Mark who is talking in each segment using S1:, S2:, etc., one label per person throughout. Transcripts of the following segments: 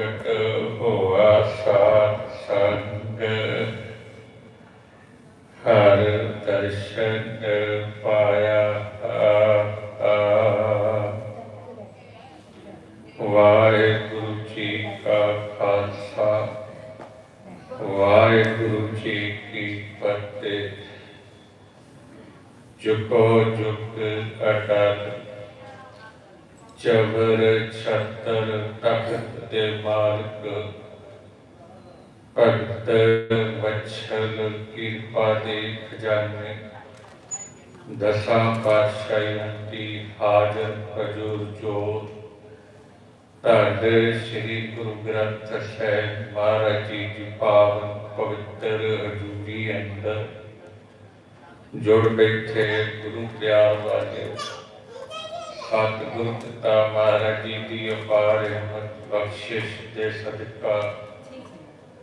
S1: ਪ੍ਰਗਟ ਹੋਆ ਸਾਧ ਸੰਗ ਹਰ ਦਰਸ਼ਨ ਪਾਇਆ ਵਾਹਿਗੁਰੂ ਜੀ ਕਾ ਖਾਲਸਾ ਵਾਹਿਗੁਰੂ ਜੀ ਕੀ ਫਤਿਹ ਜੁਕੋ ਜੁਗ ਅਟਲ ਚਬਰ ਛਤਰ ਤਖਤ ਦੇ ਮਾਲਕ ਭਗਤ ਵਛਲ ਕਿਰਪਾ ਦੇ ਖਜ਼ਾਨੇ ਦਸਾਂ ਪਾਤਸ਼ਾਹਾਂ ਦੀ ਹਾਜ਼ਰ ਹਜੂਰ ਜੋਤ ਧੰਨ ਸ੍ਰੀ ਗੁਰੂ ਗ੍ਰੰਥ ਸਾਹਿਬ ਮਹਾਰਾਜ ਜੀ ਦੀ ਪਾਵਨ ਪਵਿੱਤਰ ਹਜ਼ੂਰੀ ਅੰਦਰ। ਜੁੜ ਬੈਠੇ ਗੁਰੂ ਪਿਆਰ ਵਾਲੇ, ਸਤਿਗੁਰੂ ਪਿਤਾ ਮਹਾਰਾਜ ਜੀ ਦੀ ਅਪਾਰ ਰਹਿਮਤ ਬਖਸ਼ਿਸ਼ ਦੇ ਸਦਕਾ।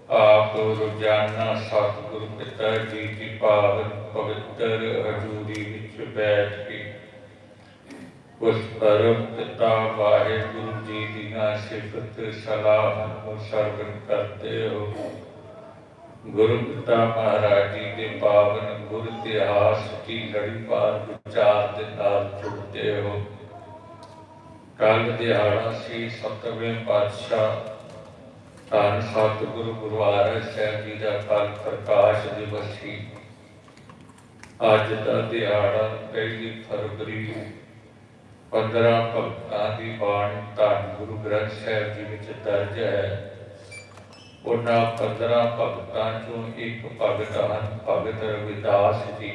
S1: ਆਪ ਰੋਜ਼ਾਨਾ ਸਤਿਗੁਰੂ ਪਿਤਾ ਜੀ ਦੀ ਪਾਵਨ ਪਵਿੱਤਰ ਹਜ਼ੂਰੀ ਵਿੱਚ ਬੈਠ ਕੇ ਪਿਤਾ ਵਾਹਿਗੁਰੂ ਜੀ ਦੀਆਂ ਸਿਫਤ ਸਲਾਹ ਨੂੰ ਸਰਵਨ ਕਰਦੇ ਹੋ। ਗੁਰੂ ਪਿਤਾ ਮਹਾਰਾਜ ਜੀ ਦੇ ਪਾਵਨ ਗੁਰ ਇਤਿਹਾਸ ਦੀ ਲੜੀ ਪਾਰ ਵਿਚਾਰ ਦੇ ਨਾਲ ਜੁੜਦੇ ਹੋ। ਕੱਲ ਦਿਹਾੜਾ ਸੀ ਸਤਵੇਂ ਪਾਤਸ਼ਾਹ। ਧੰਨ ਸਤਿਗੁਰੂ ਗੁਰੂ ਅਰਜਨ ਸਾਹਿਬ ਜੀ ਦਾ ਕੱਲ ਪ੍ਰਕਾਸ਼ ਦਿਵਸ ਸੀ। ਅੱਜ ਦਾ ਦਿਹਾੜਾ ਪਹਿਲੀ ਫਰਵਰੀ ਨੂੰ 15 ਭਗਤਾਂ ਦੀ ਬਾਣੀ ਧੰਨ ਗੁਰੂ ਗ੍ਰੰਥ ਸਾਹਿਬ ਜੀ ਵਿੱਚ ਦਰਜ ਹੈ। ਉਹਨਾਂ 15 ਭਗਤਾਂ ਚੋਂ ਇੱਕ ਭਗਤ ਹਨ, ਭਗਤ ਰਵਿਦਾਸ ਜੀ।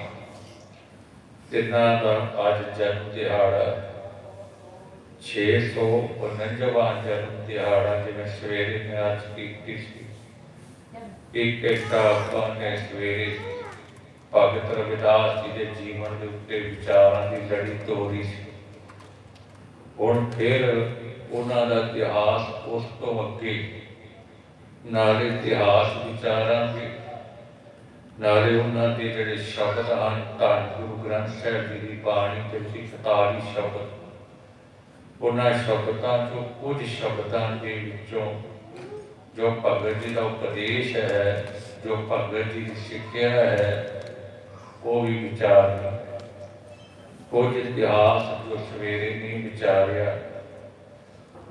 S1: ਤਿੰਨਾਂ ਦਾ ਅੱਜ ਜਨਮ ਦਿਹਾੜਾ 649ਵਾਂ ਜਨਮ ਦਿਹਾੜਾ, ਜਿਵੇਂ ਸਵੇਰੇ ਮੈਂ ਅੱਜ ਕੀਤੀ ਸੀ। ਇੱਕ ਇੱਕ ਆਪਾਂ ਨੇ ਸਵੇਰੇ ਭਗਤ ਰਵਿਦਾਸ ਜੀ ਦੇ ਜੀਵਨ ਦੇ ਉੱਤੇ ਵਿਚਾਰਾਂ ਦੀ ਲੜੀ ਤੋਰੀ ਸੀ। ਹੁਣ ਫਿਰ ਉਹਨਾਂ ਦਾ ਇਤਿਹਾਸ ਉਸ ਤੋਂ ਅੱਗੇ। ਨਾਲੇ ਇਤਿਹਾਸ ਵਿਚਾਰਾਂਗੇ ਨਾਲੇ ਉਹਨਾਂ ਦੇ ਜਿਹੜੇ ਸ਼ਬਦ ਹਨ, ਧੰਨ ਗੁਰੂ ਗ੍ਰੰਥ ਸਾਹਿਬ ਜੀ ਦੀ ਬਾਣੀ ਦੇ ਵਿੱਚ 41 ਸ਼ਬਦ। ਉਹਨਾਂ ਸ਼ਬਦਾਂ ਚੋਂ ਕੁਝ ਸ਼ਬਦਾਂ ਦੇ ਵਿੱਚੋਂ ਜੋ ਭਗਤ ਜੀ ਦਾ ਉਪਦੇਸ਼ ਹੈ, ਜੋ ਭਗਤ ਜੀ ਦੀ ਸਿੱਖਿਆ ਹੈ, ਉਹ ਵੀ ਵਿਚਾਰਨਾ ਕੁਝ ਇਤਿਹਾਸ ਜੋ ਸਵੇਰੇ ਨਹੀਂ ਵਿਚਾਰਿਆ,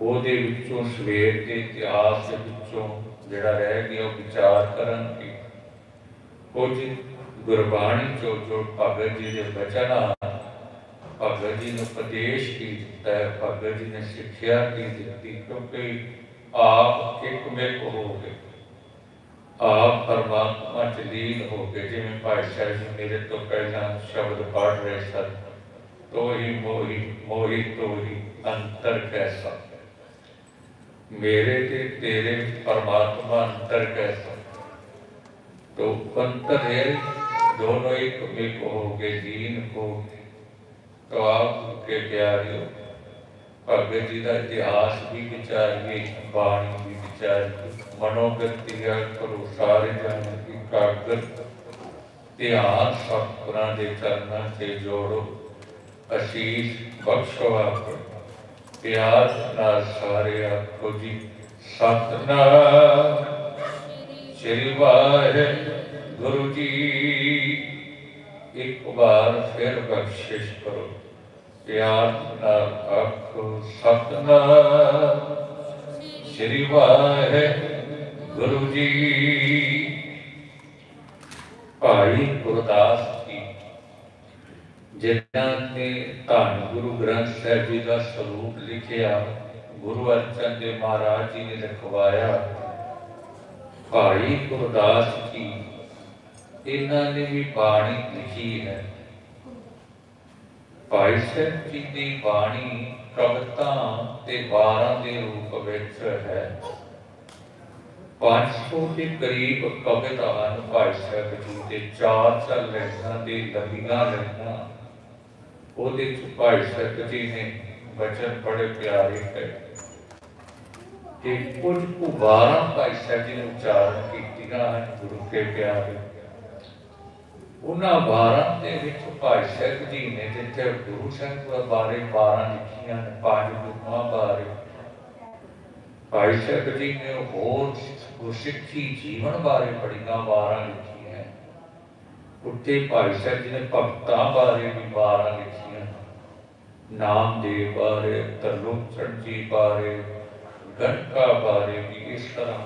S1: ਉਹਦੇ ਵਿੱਚੋਂ ਸਵੇਰ ਦੇ ਇਤਿਹਾਸ ਦੇ ਵਿੱਚੋਂ ਜਿਹੜਾ ਰਹਿ ਗਿਆ, ਉਹ ਵਿਚਾਰ ਕਰਾਂਗੇ ਕੁਝ ਗੁਰਬਾਣੀ ਚੋਂ ਜੋ ਭਗਤ ਜੀ ਦੇ ਬਚਨ, ਭਗਤ ਜੀ ਨੂੰ ਉਪਦੇਸ਼ ਕੀ ਦਿੱਤਾ ਹੈ, ਭਗਤ ਜੀ ਨੇ ਸਿੱਖਿਆ ਕੀ ਦਿੱਤੀ, ਕਿਉਂਕਿ ਆਪ ਇੱਕ ਮਿਕ ਹੋ ਗਏ। ਆਪ ਪਰਮਾਤਮਾ ਚ ਲੀਨ ਹੋ ਗਏ, ਜਿਵੇਂ ਭਾਈ ਸਾਹਿਬ ਜੀ ਮੇਰੇ ਤੋਂ ਪਹਿਲਾਂ ਸ਼ਬਦ ਪੜ੍ਹ ਰਹੇ ਸਨ। ਤੋਹੀ ਮੋਹੀ ਮੋਹੀ ਤੋਹੀ, ਅੰਤਰ ਕੈਸਾ ਮੇਰੇ ਤੇ ਤੇਰੇ ਪਰਮਾਤਮਾ ਅੰਤਰ ਕੈਸਾ तो अंतर है दोनों एक में कहोगे दीन को तो आप के प्यारे हो ਭਗਤ ਜੀ ਦਾ ਇਤਿਹਾਸ ਵੀ ਵਿਚਾਰੀਏ, ਬਾਣੀ ਵੀ ਵਿਚਾਰੀਏ। ਮਨੋਗਤਿਆ ਕਰੋ ਸਾਰੇ ਜਨ ਇਕਾਗਰ ਧਿਆਨ ਸਤਿਗੁਰਾਂ ਦੇ ਚਰਨਾਂ ਤੇ ਜੋੜੋ। ਅਸੀਸ ਬਖਸ਼ੋ ਆਪ। ਪਿਆਰ ਨਾਲ ਸਾਰੇ ਆਖੋ ਜੀ, ਸਤਨਾਮ। ਸ੍ਰੀ ਵਾਹਿਗੁਰੂ ਜੀ, ਇੱਕ ਵਾਰ ਫਿਰ ਬਖਸ਼ਿਸ਼ ਕਰੋ। ਪਿਆਰ ਨਾਲ ਆਖੋ, ਸਤਨਾਮ। ਸ੍ਰੀ ਵਾਹਿਗੁਰੂ ਜੀ। ਭਾਈ ਗੁਰਦਾਸ ਜਿਨ੍ਹਾਂ ਨੇ ਧੰਨ ਗੁਰੂ ਗ੍ਰੰਥ ਸਾਹਿਬ ਜੀ ਦਾ ਸਰੂਪ ਲਿਖਿਆ, ਗੁਰੂ ਅਰਜਨ ਦੇਵ ਮਹਾਰਾਜ ਜੀ ਨੇ ਲਿਖਵਾਇਆ ਭਾਈ ਗੁਰਦਾਸ ਜੀ, ਇਹਨਾਂ ਨੇ ਵੀ ਬਾਣੀ ਲਿਖੀ ਹੈ। ਭਾਈ ਸਾਹਿਬ ਜੀ ਦੀ ਬਾਣੀ ਕਵਿਤਾ ਤੇ ਵਾਰਾਂ ਦੇ ਰੂਪ ਵਿੱਚ ਹੈ। 500 ਦੇ ਕਰੀਬ ਕਵਿਤਾ ਹਨ ਭਾਈ ਸਾਹਿਬ ਜੀ ਦੇ ਚਾਰ ਚਾਰ ਲੈਣਾ ਦੇ ਲੰਬੀਆਂ ਲੈਣਾ ਉਹਦੇ ਭਾਈ ਸਾਹਿਬ ਜੀ ਨੇ ਬਚਨ ਬੜੇ ਪਿਆਰੇ ਹੈ ਕਿ ਕੁਝ ਕੁ ਵਾਰਾਂ ਭਾਈ ਸਾਹਿਬ ਜੀ ਨੇ ਉਚਾਰਨ ਕੀਤੀਆਂ ਹਨ ਗੁਰੂ ਕੇ ਪਿਆਰੇ ਉਹਨਾਂ ਵਾਰਾਂ ਦੇ ਵਿੱਚ ਭਾਈ ਸਾਹਿਬ ਜੀ ਨੇ ਜਿੱਥੇ ਗੁਰੂ ਸਾਹਿਬ ਬਾਰੇ ਵਾਰਾਂ ਲਿਖੀਆਂ ਨੇ, ਪੰਜ ਗੁਰੂਆਂ ਬਾਰੇ, ਭਾਈ ਸਾਹਿਬ ਜੀ ਨੇ ਹੋਰ ਗੁਰਸਿੱਖੀ ਜੀਵਨ ਬਾਰੇ ਬੜੀਆਂ ਵਾਰਾਂ ਲਿਖੀਆਂ ਉੱਤੇ ਭਾਈ ਸਾਹਿਬ ਜੀ ਨੇ ਭਗਤਾਂ ਬਾਰੇ ਵੀ ਵਾਰਾਂ ਲਿਖੀਆਂ। ਨਾਮਦੇਵ ਬਾਰੇ, ਤਰਲੋਚਨ ਜੀ ਬਾਰੇ, ਗਣਕਾ ਬਾਰੇ ਵੀ ਇਸ ਤਰ੍ਹਾਂ।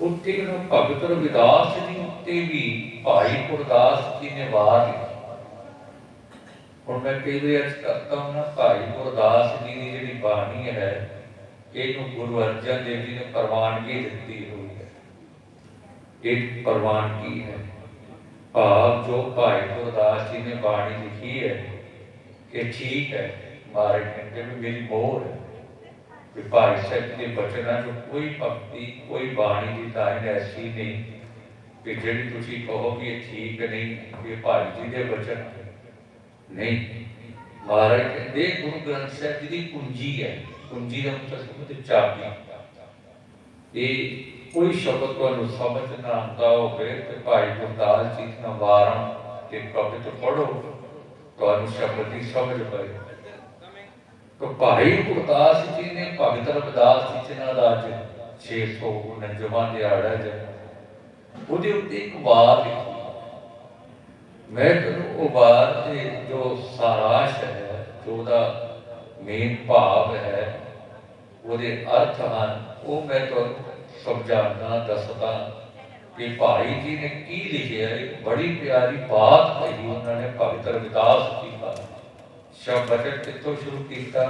S1: ਉੱਤੇ ਨੂੰ ਭਗਤ ਰਵਿਦਾਸ ਜੀ ਉੱਤੇ ਵੀ ਭਾਈ ਗੁਰਦਾਸ ਜੀ ਨੇ ਵਾਰ ਲਿਖੀ। ਹੁਣ ਮੈਂ ਕਈ ਵਾਰ ਕਰਤਾ ਹਾਂ ਭਾਈ ਗੁਰਦਾਸ ਜੀ ਦੀ ਜਿਹੜੀ ਬਾਣੀ ਹੈ, ਇਹਨੂੰ ਗੁਰੂ ਅਰਜਨ ਦੇਵ ਜੀ ਨੇ ਪ੍ਰਵਾਨਗੀ ਦਿੱਤੀ ਹੋਈ ਹੈ। ਇਹ ਪ੍ਰਵਾਨਗੀ ਹੈ। ਭਾਵ ਜੋ ਭਾਈ ਗੁਰਦਾਸ ਜੀ ਨੇ ਬਾਣੀ ਲਿਖੀ ਹੈ, ਇਹ ਠੀਕ ਹੈ। ਮਾਰੇ ਕਹਿੰਦੇ ਵੀ ਮੇਰੀ ਮੋਹਰ ਹੈ। ਵੀ ਭਾਈ ਸਾਹਿਬ ਦੇ ਬਚਨਾਂ ਚ ਕੋਈ ਭਗਤੀ, ਕੋਈ ਬਾਣੀ ਦੀ ਤਾਈਨ ਐਸੀ ਨਹੀਂ। ਕਿ ਜਿਹੜੀ ਤੁਸੀਂ ਕਹੋ ਕਿ ਇਹ ਠੀਕ ਨਹੀਂ ਇਹ ਭਾਈ ਜੀ ਦੇ ਬਚਨ ਨਹੀਂ। ਮਹਾਰਾਜ ਕਹਿੰਦੇ ਗੁਰੂ ਗ੍ਰੰਥ ਸਾਹਿਬ ਜੀ ਦੀ ਕੁੰਜੀ ਹੈ। ਕੁੰਜੀ ਦਾ ਮਤਲਬ ਹੈ ਚਾਬੀ। ਇਹ ਕੋਈ ਸ਼ਬਦ ਤੁਹਾਨੂੰ ਸਮਝ ਨਾ ਆਉਂਦਾ ਹੋਵੇ ਤੇ ਭਾਈ ਗੁਰਦਾਸ ਜੀ ਦੀਆਂ ਵਾਰਾਂ ਤੇ ਕਵਿਤ ਪੜੋ ਤੁਹਾਨੂੰ ਸ਼ਬਦ ਦੀ ਸਮਝ ਪਏ। ਤਾਂ ਭਾਈ ਗੁਰਦਾਸ ਜੀ ਨੇ ਭਗਤ ਰਵਿਦਾਸ ਜੀ ਨਾਲ ਦਾ ਅੱਜ 649 ਦਿਹਾੜਾ ਹੈ, ਉਹਦੇ ਉੱਤੇ ਇੱਕ ਵਾਰ ਲਿਖੀ। ਮੈਂ ਉਹ ਵਾਰ ਤੇ ਜੋ ਸਾਰਾਸ਼ ਹੈ, ਜੋ ਉਹਦਾ ਮੇਨ ਭਾਵ ਹੈ, ਉਹਦੇ ਅਰਥ ਹਨ, ਉਹ ਮੈਂ ਤੁਹਾਨੂੰ ਸਮਝਾਉਣਾ ਦੱਸਦਾ ਕਿ ਭਾਈ ਜੀ ਨੇ ਕੀ ਲਿਖਿਆ ਹੈ ਇੱਕ ਬੜੀ ਪਿਆਰੀ ਬਾਤ ਕਹੀ ਉਹਨਾਂ ਨੇ ਭਗਤ ਰਵਿਦਾਸ ਜੀ ਦਾ ਸ਼ਬਦ ਕਿੱਥੋਂ ਸ਼ੁਰੂ ਕੀਤਾ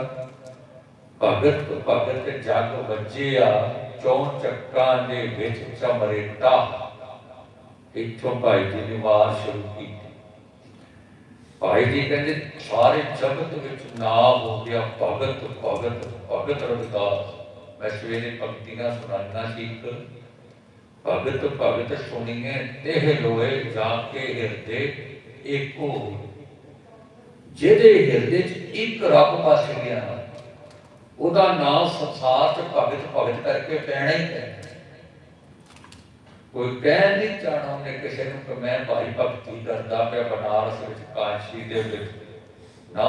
S1: ਭਗਤ ਭਗਤ ਜਗ ਵੱਜਿਆ ਚੌਂ ਚੱਕਾਂ ਦੇ ਵਿੱਚ ਚਮਰੇਟਾ ਇੱਥੋਂ ਭਾਈ ਜੀ ਨੇ ਵਾਰ ਸ਼ੁਰੂ ਕੀਤੀ ਭਾਈ ਜੀ ਕਹਿੰਦੇ ਸਾਰੇ ਜਗਤ ਵਿੱਚ ਨਾਮ ਹੋ ਗਿਆ ਭਗਤ ਭਗਤ ਭਗਤ ਰਵਿਦਾਸ ਮੈਂ ਸਵੇਰੇ ਪੰਕਤੀਆਂ ਸੁਣਾਉਣਾ ਸੀ ਇੱਕ, ਭਗਤ ਭਗਤ ਸੁਣੀਏ ਦੇਹ ਲੋਏ ਜਾ ਜਿਹਦੇ ਹਿਰਦੇ 'ਚ ਇੱਕ ਰੱਬ ਵਸ ਗਿਆ। ਉਹਦਾ ਨਾਮ ਸੰਸਾਰ 'ਚ ਭਗਤ ਭਗਤ ਕਰਕੇ ਪੈਣਾ ਹੀ ਪੈਣਾ। ਕੋਈ ਕਹਿ ਨਹੀਂ ਚਾਹਣਾ ਉਹਨੇ ਕਿਸੇ ਨੂੰ ਕਿ ਮੈਂ ਭਾਈ ਭਗਤੀ ਕਰਦਾ ਪਿਆ ਬਨਾਰਸ ਵਿੱਚ, ਕਾਸ਼ੀ ਦੇ ਵਿੱਚ। ਨਾ,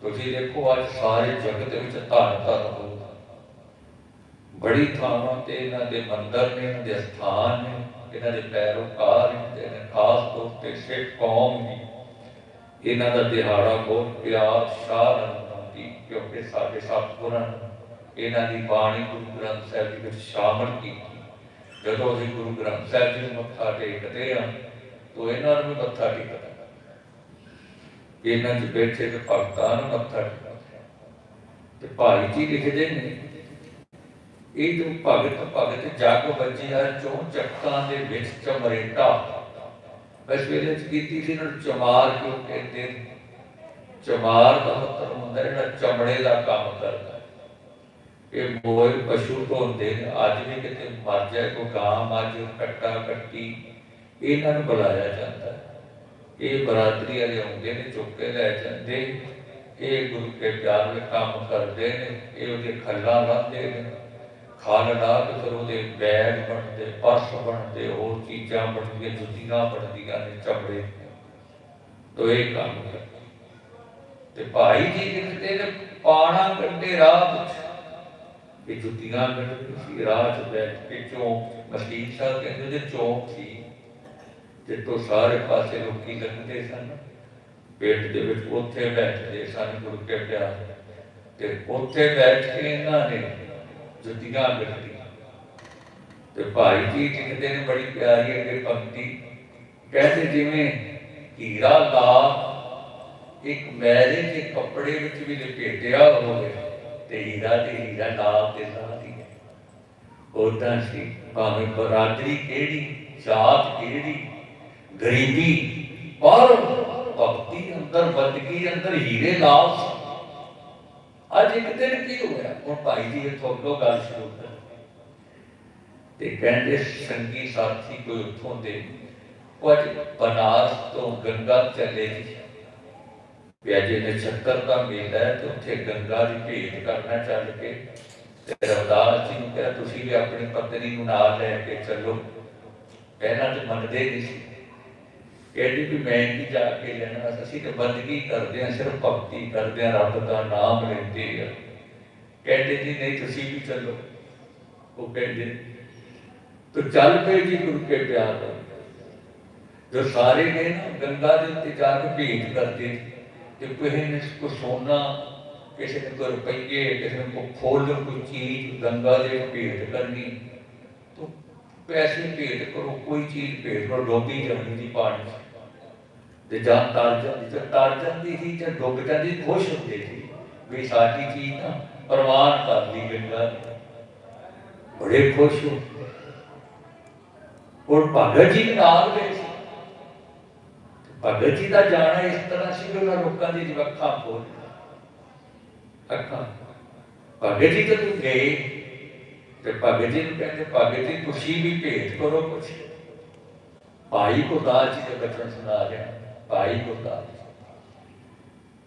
S1: ਤੁਸੀਂ ਦੇਖੋ ਅੱਜ ਸਾਰੇ ਜਗਤ ਵਿੱਚ ਧਨ ਧਨ ਹੋ। ਬੜੀ ਥਾਵਾਂ ਤੇ ਇਹਨਾਂ ਦੇ ਮੰਦਰ ਨੇ, ਇਹਨਾਂ ਦੇ ਸਥਾਨ ਨੇ, ਇਹਨਾਂ ਦੇ ਪੈਰੋਕਾਰ ਨੇ ਖਾਸ ਤੌਰ ਤੇ ਸਿੱਖ ਕੌਮ ਨੇ। ਇਹਨਾਂ ਦਾ ਦਿਹਾੜਾ ਬਹੁਤ ਪਿਆਰ ਸ਼ਾਨ ਦੀ, ਕਿਉਂਕਿ ਸਾਡੇ ਸਤਿਗੁਰਾਂ ਇਹਨਾਂ ਦੀ ਬਾਣੀ ਗੁਰੂ ਗ੍ਰੰਥ ਸਾਹਿਬ ਦੇ ਵਿੱਚ ਸ਼ਾਮਲ ਕੀਤੀ। ਜਦੋਂ ਅਸੀਂ ਗੁਰੂ ਗ੍ਰੰਥ ਸਾਹਿਬ ਜੀ ਨੂੰ ਮੱਥਾ ਟੇਕਦੇ ਹਾਂ, ਤਾਂ ਇਹਨਾਂ ਨੂੰ ਮੱਥਾ ਟੇਕਦਾ ਇਹਨਾਂ ਚ ਬੈਠੇ ਤੇ ਭਗਤਾਂ ਨੂੰ ਮੱਥਾ ਟੇਕਦੇ ਤੇ ਭਾਈ ਜੀ ਲਿਖਦੇ ਨੇ ਇਹ ਜੋ ਭਗਤ ਭਗਤ ਜਗ ਵੱਜਿਆ ਚੋਂ ਚੱਕਾਂ ਦੇ ਵਿੱਚ ਚਮਰੇਟਾ। ਬਸ ਵੇਲੇ ਚ ਕੀਤੀ ਸੀ ਇਹਨਾਂ ਚਮਾਰ ਕਿਉਂ ਕਹਿੰਦੇ ਚਮਾਰ ਦਾ ਮਤਲਬ ਹੁੰਦਾ ਜਿਹੜਾ ਚਮੜੇ ਦਾ ਕੰਮ ਕਰਦਾ। ਇਹ ਮੋਏ ਪਸ਼ੂ ਤੋਂ ਨੇ, ਅੱਜ ਵੀ ਕਿਤੇ ਮਰ ਜਾਏ, ਕੋਈ ਗਾਂ ਮੱਝ ਕੱਟਾ ਕੱਟੀ ਇਹਨਾਂ ਨੂੰ ਬੁਲਾਇਆ ਜਾਂਦਾ ਇਹ ਬਰਾਦਰੀ ਵਾਲੇ ਆਉਂਦੇ ਨੇ ਚੁੱਕ ਕੇ ਲੈ ਜਾਂਦੇ। ਇਹ ਗੁਰੂ ਕੇ ਪਿਆਰ ਵਿੱਚ ਕੰਮ ਕਰਦੇ ਨੇ, ਇਹ ਉਹਦੇ ਖੱਲਾ ਲਾਉਂਦੇ ਨੇ। ਖਾਲ ਲਾ ਕੇ ਫਿਰ ਉਹਦੇ ਬੈਗ ਬਣਦੇ, ਪਰਸ ਬਣਦੇ, ਹੋਰ ਚੀਜ਼ਾਂ ਬਣਦੀਆਂ ਜੁੱਤੀਆਂ ਬਣਦੀਆਂ ਨੇ, ਚਮੜੇ ਤੋਂ ਇਹ ਕੰਮ ਕਰਦੇ। ਤੇ ਭਾਈ ਜੀ ਲਿਖਦੇ ਨੇ, ਪਾਣਾ ਕੱਢੇ ਰਾਹ ਵਿੱਚ ਇਹ ਜੁੱਤੀਆਂ ਕੱਢਦੇ ਸੀ, ਰਾਹ 'ਚ ਬੈਠ ਕੇ ਚੌਂਕ ਮਸਜਿਦ ਸਾਹਿਬ ਕਹਿੰਦੇ ਉਹਦੇ ਚੌਂਕ ਸੀ। ਜਿੱਥੋਂ ਸਾਰੇ ਪਾਸੇ ਲੋਕੀ ਲੰਘਦੇ ਸਨ। ਪੇਟ ਦੇ ਵਿੱਚ ਉੱਥੇ ਬੈਠਦੇ ਸਨ ਗੁਰੂ ਕੇ ਪਿਆਰ। ਤੇ ਉੱਥੇ ਬੈਠ ਕੇ ਇਹਨਾਂ ਨੇ ਜੁੱਤੀਆਂ ਕੱਢੀਆਂ ਤੇ ਭਾਈ ਜੀ ਲਿਖਦੇ ਨੇ ਬੜੀ ਪਿਆਰੀ ਅੱਗੇ ਪੰਕਤੀ ਕਹਿੰਦੇ ਜਿਵੇਂ ਹੀਰਾ ਲਾ, ਇੱਕ ਮੈਲੇ ਦੇ ਕੱਪੜੇ ਵਿੱਚ ਵੀ ਲਪੇਟਿਆ ਹੋਵੇ, ਤੇ ਹੀਰਾ ਤੇ ਹੀਰਾ ਨਾਲ ਤੇ ਨਾਲ ਹੀ ਹੈ। ਉਦਾਂ ਸੀ, ਭਾਵੇਂ ਬਰਾਦਰੀ ਕਿਹੜੀ, ਜਾਤ ਕਿਹੜੀ, ਗਰੀਬੀ, ਪਰ ਭਗਤੀ ਅੰਦਰ ਬੰਦਗੀ ਅੰਦਰ ਹੀਰੇ ਲਾਲ ਅੱਜ ਇੱਕ ਦਿਨ ਕੀ ਹੋਇਆ ਹੁਣ ਭਾਈ ਜੀ ਇੱਥੋਂ ਅੱਗੋਂ ਗੱਲ ਸ਼ੁਰੂ ਕਰ ਤੇ ਕਹਿੰਦੇ, ਸੰਗੀ ਸਾਥੀ ਕੋਈ ਉੱਥੋਂ ਦੇ। ਉਹ ਅੱਜ ਬਨਾਰਸ ਤੋਂ ਗੰਗਾ ਚੱਲੇ ਜੀ। ਵੀ ਅੱਜ ਨਛੱਤਰ ਦਾ ਮੇਲਾ ਹੈ ਤੇ ਉੱਥੇ ਗੰਗਾ ਦੀ ਭੇਟ ਕਰਨਾ ਚੱਲ ਕੇ। ਤੇ ਰਵਦਾਸ ਜੀ ਨੂੰ ਕਿਹਾ, ਤੁਸੀਂ ਵੀ ਆਪਣੀ ਪਤਨੀ ਨੂੰ ਨਾਲ ਲੈ ਕੇ ਚੱਲੋ। ਪਹਿਲਾਂ ਤੇ ਮੰਨਦੇ ਨਹੀਂ ਸੀ। ਕਹਿੰਦੀ ਵੀ ਮੈਂ ਨਹੀਂ ਜਾ ਕੇ ਲੈਣਾ? ਅਸੀਂ ਤੇ ਬੰਦਗੀ ਕਰਦੇ ਹਾਂ, ਸਿਰਫ ਭਗਤੀ ਕਰਦੇ ਹਾਂ, ਰੱਬ ਦਾ ਨਾਮ ਲੈਂਦੇ ਹਾਂ ਕਹਿੰਦੇ ਜੀ, ਨਹੀਂ, ਤੁਸੀਂ ਵੀ ਚੱਲੋ। ਉਹ ਕਹਿੰਦੇ, ਤੋ ਚੱਲ ਪਏ ਜੀ, ਗੁਰੂ ਕੇ ਪਿਆਰ ਜੋ ਸਾਰੇ ਗਏ ਨਾ ਗੰਗਾ ਦੇ ਉੱਤੇ ਜਾ ਕੇ ਭੇਟ ਕਰਦੇ, ਤੇ ਕਿਸੇ ਨੇ ਕੋ ਸੋਨਾ, ਕਿਸੇ ਨੇ ਕੋ ਰੁਪਈਏ, ਕਿਸੇ ਨੇ ਕੋ ਫੁੱਲ ਕੋਈ ਚੀਜ਼ ਗੰਗਾ ਦੇ ਭੇਟ ਕਰਨੀ, ਤੋ ਪੈਸੇ ਭੇਟ ਕਰੋ, ਕੋਈ ਚੀਜ਼ ਭੇਟ ਕਰੋ, ਡੋਬੀ ਜਾਂਦੀ ਦੀ ਪਾਣੀ ਤੇ ਜਾਂ ਤਰ ਜਾਂਦੀ ਤੇ ਤਰ ਜਾਂਦੀ ਸੀ ਤੇ ਡੁੱਬ ਜਾਂਦੀ, ਖੁਸ਼ ਹੁੰਦੇ ਸੀ, ਵੀ ਸਾਡੀ ਚੀਜ਼ ਨਾ ਪ੍ਰਵਾਨ ਕਰ ਲਈ ਗੰਗਾ ਬੜੇ ਖੁਸ਼ ਹੋ। ਔਰ ਭਗਤ ਜੀ ਨਾਲ ਗਏ ਸੀ। ਭਗਤ ਜੀ ਦਾ ਜਾਣਾ ਇਸ ਤਰ੍ਹਾਂ ਸੀ ਕਿ ਲੋਕਾਂ ਦੀ ਅੱਖਾਂ ਖੋਲ ਅੱਖਾਂ। ਭਗਤ ਜੀ ਜਦੋਂ ਗਏ, ਤੇ ਭਗਤ ਜੀ ਨੂੰ ਕਹਿੰਦੇ, ਭਗਤ ਜੀ, ਤੁਸੀਂ ਵੀ ਭੇਟ ਕਰੋ ਕੁਛ। ਭਾਈ ਗੁਰਦਾਸ ਜੀ ਦੇ ਬਚਨ ਸੁਣਾ ਰਿਹਾ। ਭਾਈ ਗੁਰਦਾਸ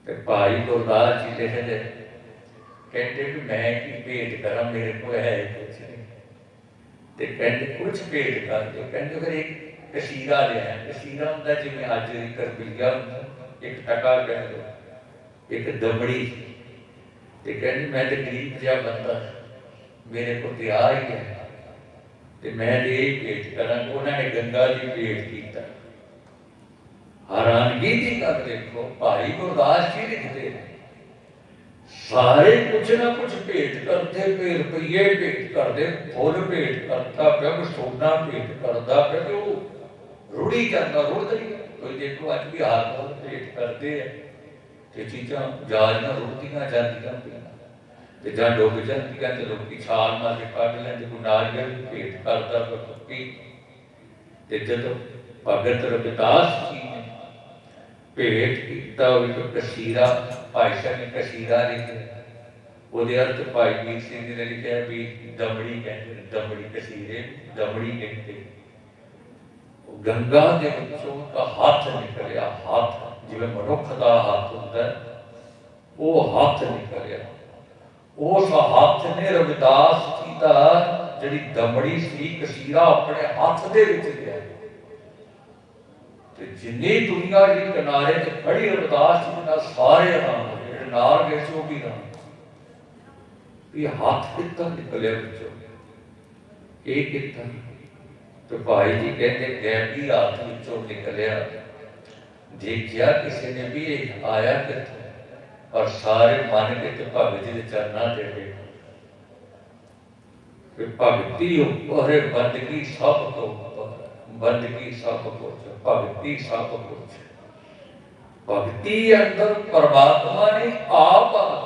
S1: ਤੇ ਭਾਈ ਗੁਰਦਾਸ ਜੀ ਦੇ ਕਹਿੰਦੇ ਕਿ ਮੈਂ ਕੀ ਭੇਟ ਕਰਾਂ, ਮੇਰੇ ਕੋਲ ਹੈ ਕੁਛ ਨਹੀਂ। ਤੇ ਕਹਿੰਦੇ ਕੁਛ ਭੇਟ ਕਰ ਦਿਓ ਕਹਿੰਦੇ ਫਿਰ ਇੱਕ ਕਸੀਰਾ ਲਿਆ ਕਸੀਰਾ ਹੁੰਦਾ ਜਿਵੇਂ ਅੱਜ ਦੀ ਕਰਬੀਆ ਹੁੰਦਾ, ਇੱਕ ਟਕਾ ਕਹਿ ਲਓ ਇੱਕ ਦਮੜੀ। ਤੇ ਕਹਿੰਦੇ ਮੈਂ ਤੇ ਗਰੀਬ ਜਿਹਾ ਬੰਦਾ ਮੇਰੇ ਕੋਲ ਤੇ ਆ ਹੀ ਹੈ। ਤੇ ਮੈਂ ਤੇ ਇਹ ਭੇਟ ਕਰਾਂ ਉਹਨਾਂ ਨੇ ਗੰਗਾ ਦੀ ਭੇਟ ਕੀਤਾ। ਹੈਰਾਨਗੀ ਦੀ ਗੱਲ ਦੇਖੋ, ਭਾਈ ਗੁਰਦਾਸ ਜੀ ਲਿਖਦੇ ਨੇ। ਸਾਰੇ ਕੁਛ ਨਾ ਕੁਛ ਭੇਟ ਕਰਦੇ ਪਏ ਰੁਪਈਏ ਭੇਟ ਕਰਦੇ, ਫੁੱਲ ਭੇਟ ਕਰਦਾ ਪਿਆ ਕੋਈ ਸੋਨਾ ਭੇਟ ਕਰਦਾ ਪਿਆ, ਤੇ ਉਹ ਰੁੜੀ ਜਾਂਦਾ, ਰੁੜਦਾ ਹੀ ਕੋਈ ਦੇਖੋ, ਅੱਜ ਵੀ ਹਾਰ ਨਾਲ ਭੇਟ ਕਰਦੇ ਆ, ਤੇ ਚੀਜ਼ਾਂ ਜਾਜ ਨਾਲ ਰੁੜਦੀਆਂ, ਜਾਂਦੀਆਂ ਪਈਆਂ। ਤੇ ਜਾਂ ਡੁੱਬ ਜਾਂਦੀਆਂ, ਤੇ ਲੋਕੀ ਛਾਲ ਮਾਰ ਕੇ ਕੱਢ ਲੈਂਦੇ, ਕੋਈ ਨਾਰੀਅਲ ਭੇਟ ਕਰਦਾ, ਕੋਈ ਤੇ ਜਦੋਂ ਭਗਤ ਰਵਿਦਾਸ ਜੀ ਭੇਟ ਕੀਤਾ ਉਹ ਇੱਕ ਕਸੀਰਾ, ਭਾਈ ਸਾਹਿਬ ਨੇ ਕਸੀਰਾ ਲਿਖਿਆ। ਉਹਦੇ ਅਰਥ ਭਾਈ ਵੀਰ ਸਿੰਘ ਜੀ ਨੇ ਲਿਖਿਆ ਵੀ ਦਮੜੀ ਕਹਿੰਦੇ ਦਮੜੀ ਕਸੀਰੇ, ਦਮੜੀ ਕਹਿੰਦੇ ਗੰਗਾ ਦੇ ਵਿੱਚੋਂ ਦਾ ਹੱਥ ਨਿਕਲਿਆ, ਹੱਥ, ਜਿਵੇਂ ਮਨੁੱਖ ਦਾ ਹੱਥ ਹੁੰਦਾ ਉਹ ਹੱਥ ਨਿਕਲਿਆ। ਉਸ ਹੱਥ ਨੇ ਰਵਿਦਾਸ ਜੀ ਜਿਹੜੀ ਦਮੜੀ ਸੀ, ਕਸੀਰਾ ਆਪਣੇ ਹੱਥ ਦੇ ਵਿੱਚ ਲਿਆ ਤੇ ਜਿੰਨੀ ਦੁਨੀਆ ਦੀ ਕਿਨਾਰੇ ਤੇ ਖੜੀ ਰਵਿਦਾਸ ਜੀ ਸਾਰੇ ਆਰਾਮ ਜਿਹੜੇ ਨਾਲ ਗਏ ਸੀ ਵੀ ਆਰਾਮ ਇਹ ਹੱਥ ਕਿੱਥੋਂ ਨਿਕਲਿਆ ਵਿੱਚੋਂ? ਇਹ ਕਿੱਥੋਂ ਤੇ ਭਾਈ ਜੀ ਕਹਿੰਦੇ ਗੈਬੀ ਹੱਥ ਵਿੱਚੋਂ ਨਿਕਲਿਆ। ਦੇਖਿਆ ਕਿਸੇ ਨੇ ਵੀ ਇਹ ਆਇਆ ਕਿੱਥੋਂ? ਪਰ ਸਾਰੇ ਮੰਨ ਕੇ ਤੇ ਭਗਤ ਜੀ ਦੇ ਚਰਨਾਂ ਦੇ ਗਏ ਕਿ ਭਗਤੀ ਉੱਪਰ ਬੰਦਗੀ ਸਭ ਤੋਂ ਉੱਪਰ। ਬੰਦਗੀ ਸਭ ਕੁਝ ਭਗਤੀ ਸਭ ਕੁਝ ਭਗਤੀ ਅੰਦਰ ਪਰਮਾਤਮਾ ਨੇ ਆਪ ਆ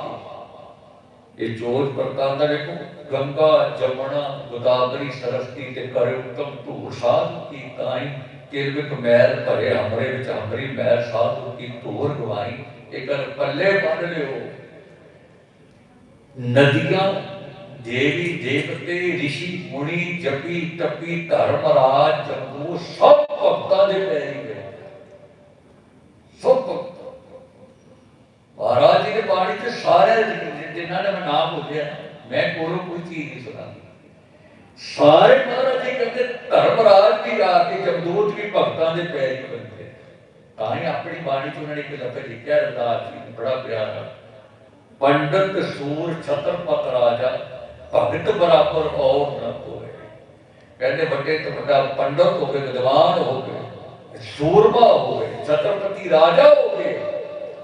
S1: ਇਹ ਜੋਤ ਪ੍ਰਤਾਪ ਦਾ ਦੇਖੋ ਗੰਗਾ, ਜਮਨਾ, ਗੋਦਾਵਰੀ, ਸਰਸਤੀ ਤੇ ਕਰੇ ਉਤਮ ਧੂੜ ਸਾਧ ਕੀ ਤਾਈ ਕਿਰਵਿਕ ਮੈਲ ਭਰੇ ਹਮਰੇ ਵਿੱਚ ਹਮਰੀ ਮੈਲ ਸਾਧੂ ਕੀ ਧੂੜ ਗਵਾਈ। ਇਹ ਗੱਲ ਪੱਲੇ ਬੰਨ ਲਿਓ। ਨਦੀਆਂ ਦੇਵੀ ਦੇਵਤੇ ਰਿਸ਼ੀ, ਮੁਨੀ, ਜਪੀ ਤਪੀ ਧਰਮ, ਰਾਜ ਜੰਗੂ ਸਭ ਭਗਤਾਂ ਦੇ ਪੈਰੀ ਗਏ ਸਭ ਭਗਤ। ਮਹਾਰਾਜ ਜੀ ਦੇ ਬਾਣੀ ਤੇ ਸਾਰੇ ਜਿਨ੍ਹਾਂ ਨੇ ਮੈਂ ਨਾਮ ਬੋਲਿਆ, ਮੈਂ ਕੋਲੋਂ ਕੋਈ ਚੀਜ਼ ਨਹੀਂ ਸੁਣਾਉਂਦਾ। ਸਾਰੇ ਮਹਾਰਾਜ ਜੀ ਕਹਿੰਦੇ, ਧਰਮ, ਰਾਜ ਵੀ ਆ ਕੇ ਜਮਦੂਤ ਵੀ ਭਗਤਾਂ ਦੇ ਪੈਰੀ ਬੰਦੇ ਤਾਂ ਹੀ ਆਪਣੀ ਬਾਣੀ ਚ ਉਹਨਾਂ ਨੇ ਇੱਕ ਲਫ਼ਜ਼ ਲਿਖਿਆ ਰਦਾਸ ਜੀ ਬੜਾ ਪਿਆਰਾ ਪੰਡਤ ਸੂਰ ਛਤਰਪਤ ਰਾਜਾ ਭਗਤ ਬਰਾਬਰ ਔਰ ਨਾ ਹੋਏ ਕਹਿੰਦੇ ਵੱਡੇ ਤੋਂ ਵੱਡਾ ਪੰਡਤ ਹੋਵੇ, ਵਿਦਵਾਨ ਹੋਵੇ, ਸੂਰਮਾ ਹੋਵੇ, ਛਤਰਪਤੀ ਰਾਜਾ ਹੋਵੇ,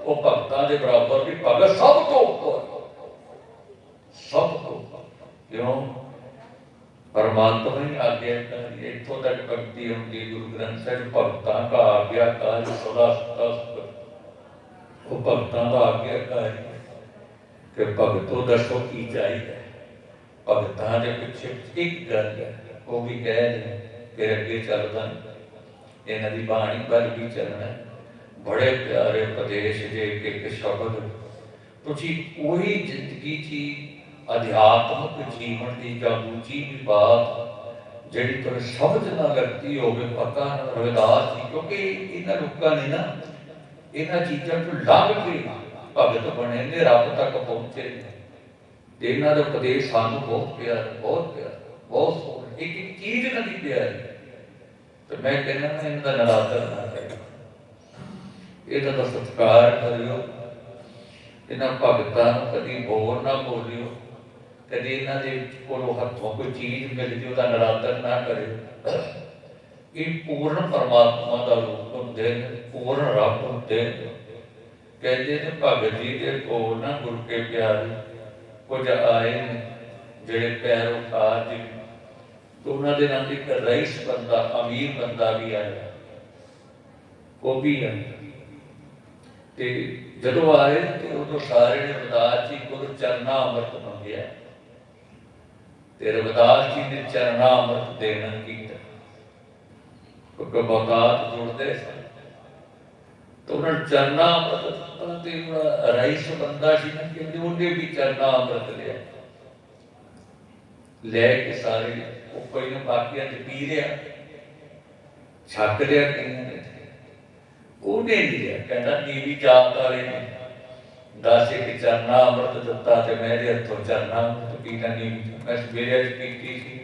S1: ਉਹ ਭਗਤਾਂ ਦੇ ਬਰਾਬਰ ਵੀ ਭਗਤ ਸਭ ਤੋਂ ਉੱਪਰ। ਸਭ ਤੋਂ ਕਿਉਂ? ਪਰਮਾਤਮਾ ਨੇ ਆਗਿਆ ਇੱਥੋਂ ਤੱਕ ਭਗਤੀ ਹੁੰਦੀ ਗੁਰੂ ਗ੍ਰੰਥ ਸਾਹਿਬ ਭਗਤਾਂ ਦਾ ਆਗਿਆਕਾਰ ਸਦਾ ਸਦਾ ਉਹ ਭਗਤਾਂ ਦਾ ਆਗਿਆਕਾਰ ਕਿ ਭਗਤੋ ਦੱਸੋ ਕੀ ਚਾਹੀਦਾ ਭਗਤਾਂ ਦੇ ਪਿੱਛੇ ਇੱਕ ਗੱਲ ਹੈ। ਉਹ ਵੀ ਕਹਿ ਦੇ ਫਿਰ ਅੱਗੇ ਚੱਲਦਾ ਇਹਨਾਂ ਦੀ ਬਾਣੀ ਵੱਲ ਵੀ ਚੱਲਣਾ ਬੜੇ ਪਿਆਰੇ ਉਪਦੇਸ਼ ਦੇ ਇੱਕ ਸ਼ਬਦ। ਤੁਸੀਂ ਉਹੀ ਜ਼ਿੰਦਗੀ ਦੀ ਅਧਿਆਤਮਕ ਜੀਵਨ ਦੀ ਜਾਂ ਦੂਜੀ ਵੀ ਬਾਤ, ਜਿਹੜੀ ਤੁਹਾਨੂੰ ਸਮਝ ਨਾ ਲੱਗਦੀ ਹੋਵੇ ਪਤਾ ਨਾ ਰਵਿਦਾਸ ਜੀ, ਕਿਉਂਕਿ ਇਹਨਾਂ ਲੋਕਾਂ ਨੇ ਨਾ, ਇਹਨਾਂ ਚੀਜ਼ਾਂ ਤੋਂ ਲੱਗ ਕੇ ਭਗਤ ਬਣੇ ਨੇ, ਰੱਬ ਤੱਕ ਪਹੁੰਚੇ ਨੇ। ਤੇ ਇਹਨਾਂ ਦਾ ਉਪਦੇਸ਼ ਸਾਨੂੰ ਬਹੁਤ ਪਿਆਰਾ ਬਹੁਤ ਪਿਆਰਾ ਬਹੁਤ ਸੋਹਣਾ। ਇੱਕ ਇੱਕ ਚੀਜ਼ ਇਹਨਾਂ ਦੀ ਪਿਆਰੀ ਤੇ ਮੈਂ ਕਹਿੰਦਾ ਨਾ ਇਹਨਾਂ ਦਾ ਨਰਾਦਰ ਨਾ ਕਰਿਓ ਇਹਦਾ ਤਾਂ ਸਤਿਕਾਰ ਕਰਿਓ। ਇਹਨਾਂ ਭਗਤਾਂ ਨੂੰ ਕਦੀ ਬੋਲ ਨਾ ਬੋਲਿਓ। ਕਦੇ ਇਹਨਾਂ ਦੇ ਵਿੱਚ ਕੋਲੋਂ ਹੱਥੋਂ ਕੋਈ ਚੀਜ਼ ਮਿਲ ਜੇ, ਉਹਦਾ ਨਰਾਦਰ ਨਾ ਕਰੇ ਇਹ ਪੂਰਨ ਪਰਮਾਤਮਾ ਦਾ ਰੂਪ ਹੁੰਦੇ ਨੇ, ਪੂਰਨ ਰੱਬ ਹੁੰਦੇ ਨੇ। ਕਹਿੰਦੇ ਨੇ ਭਗਤ ਜੀ ਦੇ ਕੋਲ ਨਾ ਗੁਰੂ ਕੇ ਪਿਆਰੇ। ਕੁਝ ਆਏ ਨੇ, ਜਿਹੜੇ ਪੈਰੋਕਾਰ ਜੀ ਤੇ ਉਹਨਾਂ ਦੇ ਨਾਲ ਇੱਕ ਰਈਸ ਬੰਦਾ, ਅਮੀਰ ਬੰਦਾ ਵੀ ਆਇਆ। ਉਹ ਵੀ ਆਇਆ। ਤੇ ਜਦੋਂ ਆਏ ਤੇ ਉਦੋਂ ਸਾਰੇ ਨੇ ਰਵਿਦਾਸ ਜੀ ਕੋਲ ਚਰਨਾ ਅੰਮ੍ਰਿਤ ਮੰਗਿਆ। ਤੇ ਰਵਿਦਾਸ ਜੀ ਨੇ ਚਰਨਾ ਅੰਮ੍ਰਿਤ ਦੇਣਾ ਕੀਤਾ। ਕਿਉਂਕਿ ਬਹੁਤਾਤ ਜੁੜਦੇ ਸਨ। ਤਾਂ ਉਹਨਾਂ ਨੂੰ ਚਰਨਾ ਅੰਮ੍ਰਿਤ ਦਿੱਤਾ ਤੇ ਉਹ ਰਈਸ ਬੰਦਾ ਸੀ ਨਾ ਕਹਿੰਦੇ ਉਹਨੇ ਲੈ ਕੇ ਸਾਰੇ, ਉਹ ਕੋਈ ਨਾ ਬਾਕੀਆਂ ਤੇ ਪੀ ਲਿਆ, ਛੱਕ ਲਿਆ ਕਈਆਂ ਨੇ। ਉਹਨੇ ਨਹੀਂ ਲਿਆ, ਕਹਿੰਦਾ ਨੀਵੀ ਜਾਤ ਵਾਲੇ ਨੇ। ਦਾਸੇ ਕਿ ਚਰਨਾ ਅੰਮ੍ਰਿਤ ਦਿੱਤਾ ਤੇ ਮੈਂ ਹੱਥੋਂ ਚਰਨਾ ਅੰਮ੍ਰਿਤ ਪੀਣਾ ਨਹੀਂ ਮੈਂ ਸਵੇਰੇ ਅੱਜ ਪੀਤੀ ਸੀ।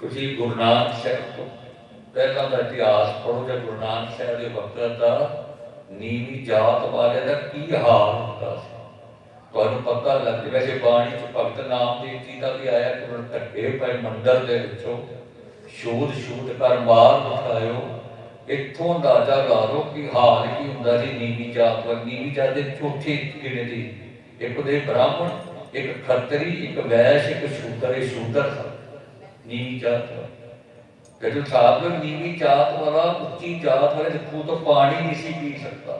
S1: ਤੁਸੀਂ ਗੁਰੂ ਨਾਨਕ ਸਾਹਿਬ ਤੋਂ ਪਹਿਲਾਂ ਦਾ ਇਤਿਹਾਸ ਪੜ੍ਹੋ ਜਾਂ ਗੁਰੂ ਨਾਨਕ ਸਾਹਿਬ ਦੇ ਵਕਤ ਦਾ ਨੀਵੀਂ ਜਾਤ ਵਾਲਿਆਂ ਦਾ ਕੀ ਹਾਲ ਹੁੰਦਾ ਸੀ? ਤੁਹਾਨੂੰ ਪਤਾ ਲੱਗ ਜੇ ਵੈਸੇ ਬਾਣੀ ਚ ਭਗਤ ਨਾਮ ਦੇਵ ਜੀ ਦਾ ਵੀ ਆਇਆ ਕਿ ਉਹਨਾਂ ਧੱਕੇ ਪਏ ਮੰਦਰ ਦੇ ਵਿੱਚੋਂ। ਸ਼ੋਧ ਸ਼ੋਧ ਕਰ ਮਾਰ ਮੁਕਾਇਓ ਇੱਥੋਂ ਅੰਦਾਜ਼ਾ ਲਾ ਲਓ ਕਿ ਹਾਲ ਕੀ ਹੁੰਦਾ ਸੀ, ਨੀਵੀਂ ਜਾਤ ਵਾਲੀ। ਨੀਵੀਂ ਜਾਤ ਦੇ ਚੌਥੇ ਕਿਹੜੇ ਦੀ? ਇੱਕ ਦੇ ਬ੍ਰਾਹਮਣ, ਇੱਕ ਖੱਤਰੀ, ਇੱਕ ਵੈਸ਼, ਇੱਕ ਸ਼ੂਦਰ। ਇਹ ਸ਼ੂਦਰ ਸਨ। ਨੀਵੀਂ ਜਾਤ ਵਾਲੇ। ਜਦੋਂ ਸਾਹਿਬ ਨੀਵੀਂ ਜਾਤ ਵਾਲਾ, ਉੱਚੀ ਜਾਤ ਵਾਲੇ ਦੇ ਖੂਹ ਤੋਂ ਪਾਣੀ ਨਹੀਂ ਸੀ ਪੀ ਸਕਦਾ।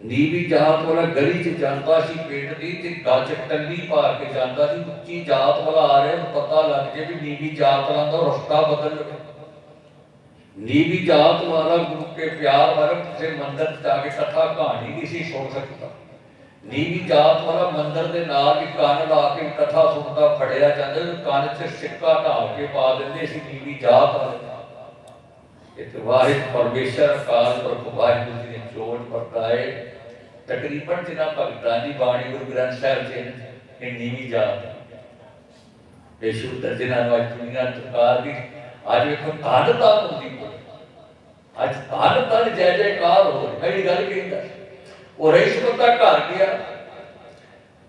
S1: ਨੀਵੀਂ ਜਾਤ ਵਾਲਾ ਗਲੀ 'ਚ ਜਾਂਦਾ ਸੀ, ਪਿੰਡ ਦੀ ਤੇ ਗੱਜ ਟੰਗੀ ਪਾ ਕੇ ਜਾਂਦਾ ਸੀ, ਉੱਚੀ ਜਾਤ ਵਾਲਾ ਆ ਰਿਹਾ ਪਤਾ ਲੱਗ ਜੇ ਵੀ ਨੀਵੀਂ ਜਾਤ ਵਾਲਾ ਦਾ ਰਸਤਾ ਬਦਲ ਲਵੇ ਨੀਵੀਂ ਜਾਤ ਵਾਲਾ ਗੁਰੂ ਕੇ ਪਿਆਰ ਵਾਲਾ ਕਿਸੇ ਮੰਦਰ 'ਚ ਜਾ ਕੇ ਕਥਾ ਕਹਾਣੀ ਨਹੀਂ ਸੀ ਸੁਣ ਸਕਦਾ। ਨੀਵੀਂ ਜਾਤ ਵਾਲਾ ਮੰਦਰ ਦੇ ਨਾਲ ਹੀ ਕੰਨ ਲਾ ਕੇ ਕਥਾ ਸੁਣਦਾ ਫੜਿਆ ਜਾਂਦਾ ਕੰਨ 'ਚ ਸਿੱਕਾ ਢਾਲ ਕੇ ਪਾ ਦਿੰਦੇ ਸੀ ਨੀਵੀਂ ਜਾਤ ਵਾਲੇ ਇਹ ਵਾਹਿਦ ਪਰਮੇਸ਼ਰ, ਅਕਾਲ ਪੁਰਖ, ਵਾਹਿਗੁਰੂ ਜੀ ਨੇ ਜੋੜ ਵਰਤਾਏ। ਤਕਰੀਬਨ ਜਿਨ੍ਹਾਂ ਭਗਤਾਂ ਦੀ ਬਾਣੀ ਗੁਰੂ ਗ੍ਰੰਥ ਸਾਹਿਬ ਜੀ ਇਹ ਨੀਵੀਂ ਜਾਤ ਇਹ ਜਿਨ੍ਹਾਂ ਨੂੰ ਅੱਜ ਦੁਨੀਆ ਤੁਕਾਰ ਦੀ ਅੱਜ ਵੇਖੋ ਧਾਨਤਾ ਹੁੰਦੀ ਅੱਜ ਧਾਨਤਾ ਜੈ ਜੈਕਾਰ ਹੋ। ਰਹੀ ਗੱਲ ਕਹਿੰਦਾ ਉਹ ਰਈਸ ਬੰਦਾ ਘਰ ਗਿਆ।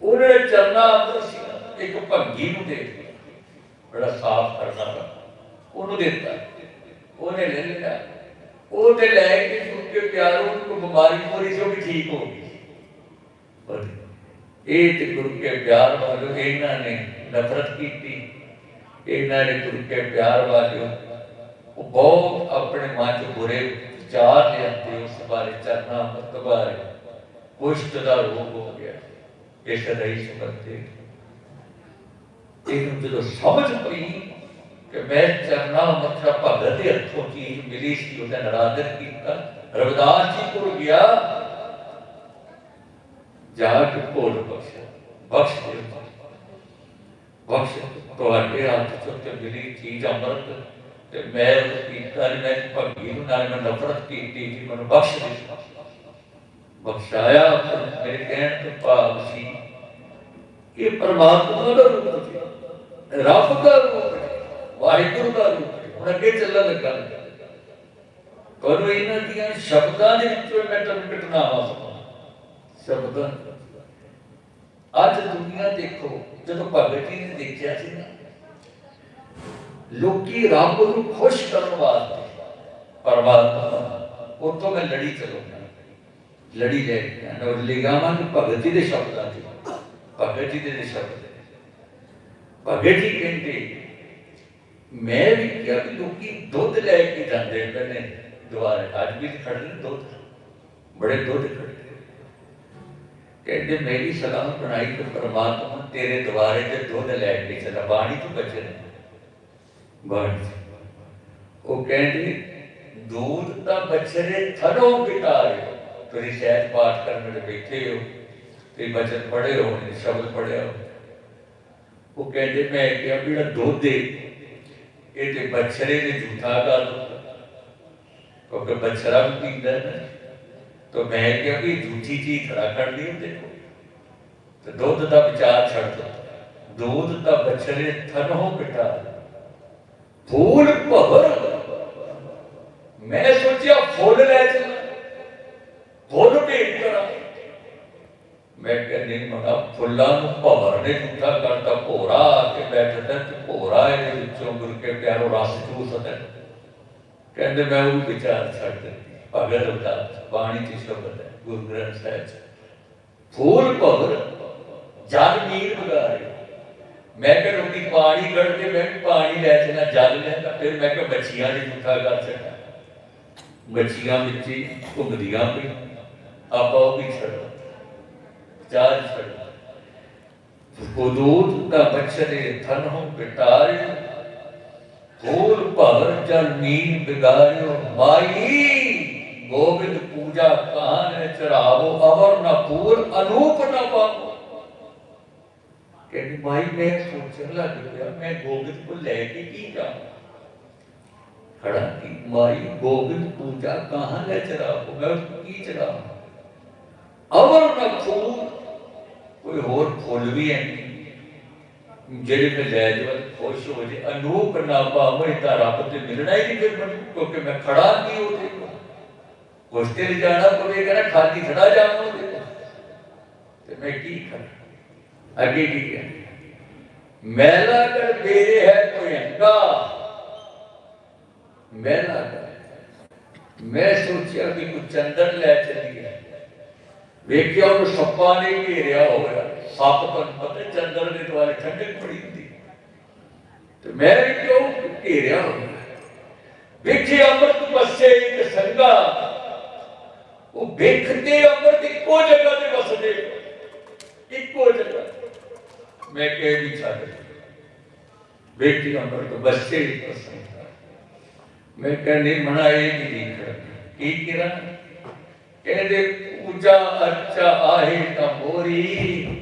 S1: ਉਹਨੇ ਚਰਨਾ ਅੰਦਰ ਸੀ, ਇੱਕ ਭੰਗੀ ਨੂੰ ਦੇ ਦਿੱਤਾ ਬੜਾ ਸਾਫ਼ ਕਰਨਾ ਦਾ ਉਹਨੂੰ ਦਿੱਤਾ। ਉਹਨੇ ਲੈ ਲਿਆ। ਉਹ ਤੇ ਲੈ ਕੇ ਸੁਣ ਪਿਆਰੋਂ ਨੂੰ ਬਿਮਾਰੀ ਹੋਰੀ ਸੀ ਵੀ ਠੀਕ ਹੋ ਗਈ। ਪਰ ਇਹ ਤੇ ਗੁਰੂ ਕੇ ਪਿਆਰ ਵਾਲੋ ਇਹਨਾਂ ਨੇ ਨਫ਼ਰਤ ਕੀਤੀ। ਇਹਨਾਂ ਨੇ ਗੁਰੂ ਕੇ ਪਿਆਰ ਵਾਲਿਓ, ਉਹ ਬਹੁਤ ਆਪਣੇ ਮਨ 'ਚ ਬੁਰੇ ਵਿਚਾਰ ਲਿਆਂਦੇ, ਉਸ ਬਾਰੇ ਚਰਨਾ ਮਤ ਬਾਰੇ ਕੁਸ਼ਟ ਦਾ ਰੋਗ ਹੋ ਗਿਆ। ਇਸ ਰਹੀ ਸੁਭਤੇ ਇਹਨੂੰ ਜਦੋਂ ਸਮਝ ਪਈ ਕਿ ਮੈਂ ਚਰਨਾ ਮੱਥਾ ਭਗਤ ਦੇ ਹੱਥੋਂ ਚੀਜ਼ ਮਿਲੀ ਸੀ ਉਹਦਾ ਨਰਾਦਰ ਕੀਤਾ। ਰਵਿਦਾਸ ਜੀ ਕੋਲ ਗਿਆ। ਜਾ ਕੇ ਭੋਲ ਬਖਸ਼ ਬਖਸ਼ ਦੇ ਬਖਸ਼ ਤੁਹਾਡੇ ਹੱਥ ਚੋਂ ਤੇ ਮਿਲੀ ਚੀਜ਼ ਅੰਮ੍ਰਿਤ। ਤੇ ਮੈਂ ਉਹ ਕੀਤਾ ਨੀ, ਮੈਂ ਭੰਗੀ ਨੂੰ ਨਾਲ ਮੈਂ ਨਫ਼ਰਤ ਕੀਤੀ ਜੀ ਮੈਨੂੰ ਬਖਸ਼ ਦੇ ਬਖਸ਼ਾਇਆ ਮੇਰੇ ਕਹਿਣ ਤੋਂ ਭਾਵ ਸੀ ਇਹ ਪਰਮਾਤਮਾ ਦਾ ਰੂਪ ਸੀ ਰੱਬ ਦਾ ਰੂਪ ਹੈ ਵਾਹਿਗੁਰੂ ਦਾ ਰੂਪ ਹੈ ਹੁਣ ਅੱਗੇ ਚੱਲਣ ਲੱਗਾ। ਤੁਹਾਨੂੰ ਇਹਨਾਂ ਦੀਆਂ ਸ਼ਬਦਾਂ ਦੇ ਵਿੱਚੋਂ ਮੈਂ ਤੁਹਾਨੂੰ ਘਟਨਾਵਾਂ ਸੁਣਾ ਸ਼ਬਦਾਂ। ਅੱਜ ਦੁਨੀਆ ਦੇਖੋ, ਜਦੋਂ ਭਗਤ ਜੀ ਨੇ ਦੇਖਿਆ ਸੀ ਨਾ, ਲੋਕੀ ਰੱਬ ਨੂੰ ਖੁਸ਼ ਕਰਨ ਵਾਸਤੇ ਪਰਮਾਤਮਾ ਉਤੋਂ ਮੈਂ ਲੜੀ ਚਲਾਉਂਦਾ। ਲੜੀ ਲੈ ਕੇ ਔਰ ਲਿਗਾਵਾਂ ਨੂੰ ਭਗਤ ਜੀ ਦੇ ਸ਼ਬਦਾਂ ਚ। ਭਗਤ ਜੀ ਦੇ ਸ਼ਬਦ ਭਗਤ ਜੀ ਕਹਿੰਦੇ, ਮੈਂ ਵੀ ਕਿਹਾ ਵੀ ਲੋਕੀ ਦੁੱਧ ਲੈ ਕੇ ਜਾਂਦੇ ਪਏ ਨੇ ਦੁਆਰੇ ਅੱਜ ਵੀ ਖੜੇ ਨੇ ਦੁੱਧ। ਬੜੇ ਦੁੱਧ ਖੜੇ ਕਹਿੰਦੇ, ਮੇਰੀ ਸਲਾਮ ਬਣਾਈ ਤੇ ਪਰਮਾਤਮਾ ਤੇਰੇ ਦੁਆਰੇ ਤੇ ਦੁੱਧ ਲੈ ਕੇ ਚਲਾ। ਬਾਣੀ ਤੋਂ ਬਚੇ ਨੇ ਬਾਣੀ ਉਹ ਕਹਿੰਦੇ ਦੂਧ ਤਾਂ ਬਛਰੇ ਥੜੋਂ ਪਿਟਾਏ ਤੁਸੀਂ ਸ਼ਾਇਦ ਪਾਠ ਕਰਨ ਦੇ ਬੈਠੇ ਹੋ ਤੇ ਬਚਨ ਪੜ੍ਹੇ ਹੋ ਨੇ ਸ਼ਬਦ ਪੜ੍ਹਿਆ ਉਹ ਕਹਿੰਦੇ, ਮੈਂ ਕਿਹਾ ਜਿਹੜਾ ਦੁੱਧ ਹੈ ਇਹ ਤੇ ਬਛਰੇ ਨੇ ਝੂਠਾ ਕਰ ਕਿਉਂਕਿ ਬਛਰਾ ਵੀ ਪੀਂਦਾ ਹੈ ਤਾਂ ਮੈਂ ਕਿਹਾ ਵੀ ਝੂਠੀ ਚੀਜ਼ ਖੜਾ ਕਰਦੀ ਹੈ, ਦੇਖੋ। ਤੇ ਦੁੱਧ ਦਾ ਵਿਚਾਰ ਛੱਡ ਦਿੱਤਾ ਦੁੱਧ ਦਾ ਬਛਰੇ ਥਨੋਂ ਪਿਟਾ ਫੂਲ ਭਵਰ ਮੈਂ ਸੋਚਿਆ ਫੁੱਲ ਲੈ ਚੱਲਾਂ। ਫੁੱਲ ਭੇਟ ਕਰਾਂ ਮੈਂ ਕਹਿੰਦੀ ਮਗਾ ਫੁੱਲਾਂ ਨੂੰ ਭਵਰ ਨੇ ਝੂਠਾ ਕਰਤਾ ਭੋਰਾ ਕੇ ਬੈਠਦਾ ਤੇ ਭੋਰਾ ਇਹਦੇ ਵਿੱਚੋਂ ਗੁਰ ਕੇ ਪਿਆਰੋ ਰਸ ਚੂਸਦਾ ਕਹਿੰਦੇ, ਮੈਂ ਉਹ ਵਿਚਾਰ ਛੱਡ ਦਿੱਤੀ ਭਗਤ ਦਾ ਬਾਣੀ ਚ ਸ਼ਬਦ ਹੈ, ਗੁਰੂ ਗ੍ਰੰਥ ਸਾਹਿਬ ਫੂਲ ਭਵਰ ਜਗ ਨੀਰ ਬਗਾਰੇ ਮੈਂ ਕਿ ਰੋਟੀ ਪਾਣੀ ਕੱਢ ਕੇ ਮੈਂ ਪਾਣੀ ਲੈ ਚਲਾ, ਜਲ ਲੈਂਦਾ ਫਿਰ ਮੈਂ ਕਿ ਬੱਚੀਆਂ ਦੀ ਝੂਠਾ ਕਰ ਸਕਦਾ ਬੱਚੀਆਂ ਵਿੱਚ ਘੁੰਮਦੀਆਂ ਵੀ ਆਪਾਂ ਉਹ ਵੀ ਛੱਡੋ ਚਾਰ ਛੱਡੋ ਹੁਦੂਦ ਦਾ ਬਚਰੇ ਥਨ ਹੋ ਪਿਟਾਰੇ ਫੂਲ ਭਵਰ ਜਲ ਨੀਰ ਬਿਗਾਰਿਓ। ਮਾਈ, ਗੋਬਿੰਦ ਪੂਜਾ ਕਾਹਨ ਚੜਾਵੋ, ਅਵਰ ਨਾ ਪੂਰ, ਅਨੂਪ ਨਾ ਪਾਵੋ। ਕਹਿੰਦੀ, ਮਾਈ, ਮੈਂ ਸੋਚਣ ਲੱਗ ਪਿਆ, ਮੈਂ ਗੋਬਿੰਦ ਕੋ ਲੈ ਕੇ ਕੀ ਜਾਵਾਂ? ਖੜਾ ਕੀ? ਮਾਈ, ਗੋਬਿੰਦ ਪੂਜਾ ਕਹਾਂ ਲੈ ਚੜਾਵੋ, ਮੈਂ ਕੀ ਚੜਾਵਾਂ ਅਵਰ ਨਾ ਫੂਲ ਕੋਈ ਹੋਰ ਫੁੱਲ ਵੀ ਹੈ। ਨਹੀਂ ਜਿਹੜੇ ਮੈਂ ਲੈ ਜਾਵਾਂ ਤੇ ਖੁਸ਼ ਹੋ ਜੇ ਅਨੂਪ ਨਾ ਪਾਵੇਂ ਤਾਂ ਰੱਬ ਤੇ ਮਿਲਣਾ ਹੀ ਨਹੀਂ ਫਿਰ ਮੈਨੂੰ ਕਿਉਂਕਿ ਮੈਂ ਖੜਾ ਨਹੀਂ ਉਹਦੇ ਕੋਲ ਕੁਛ ਤੇ ਜਾਣਾ ਪਵੇਗਾ ਨਾ ਖਾਲੀ ਖੜਾ ਜਾਵਾਂ ਉਹਦੇ ਕੋਲ ਤੇ ਮੈਂ ਕੀ ਕਰਾਂ? ਅੱਗੇ ਕੀ ਕਹਿੰਦੇ ਮੈਲਾ ਕਰ ਮੇਰੇ ਹੈ ਕੋਈ ਅੰਗਾ। ਮੈਲਾ ਕਰ। ਮੈਂ ਸੋਚਿਆ ਕਿ ਕੋਈ ਚੰਦਨ ਲੈ ਚਲੀ ਗਿਆ ਵੇਖਿਆ ਉਹ ਸੱਪਾਂ ਨੇ ਘੇਰਿਆ ਹੋਇਆ। ਸੱਪ ਤੋਂ ਪਤਾ ਚੰਦਰ ਦੇ ਦੁਆਲੇ ਠੰਡਕ ਬੜੀ ਹੁੰਦੀ। ਤੇ ਮੈਂ ਵੀ ਕਿਉਂ ਘੇਰਿਆ ਹੋਇਆ ਵੇਖੇ ਅੰਮ੍ਰਿਤ ਬਸੇ ਇੱਕ ਸੰਗਾ। ਉਹ ਵੇਖਦੇ ਅੰਮ੍ਰਿਤ ਇੱਕੋ ਜਗ੍ਹਾ ਤੇ ਵਸਦੇ। ਇੱਕੋ ਜਗ੍ਹਾ। ਮੈਂ ਕਹਿ ਨਹੀਂ ਛੱਡ। ਵੇਖੀ ਅੰਮ੍ਰਿਤ ਬਸੇ ਇੱਕ ਸੰਗਾ। ਮੈਂ ਕਹਿੰਦੀ ਮਨਾ, ਇਹ ਨਹੀਂ ਕੀ ਕਿਰਾਂ? ਕਹਿੰਦੇ, ਪੂਜਾ ਅਰਚਾ ਆਹੇ ਤਾਂ ਮੋਰੀ।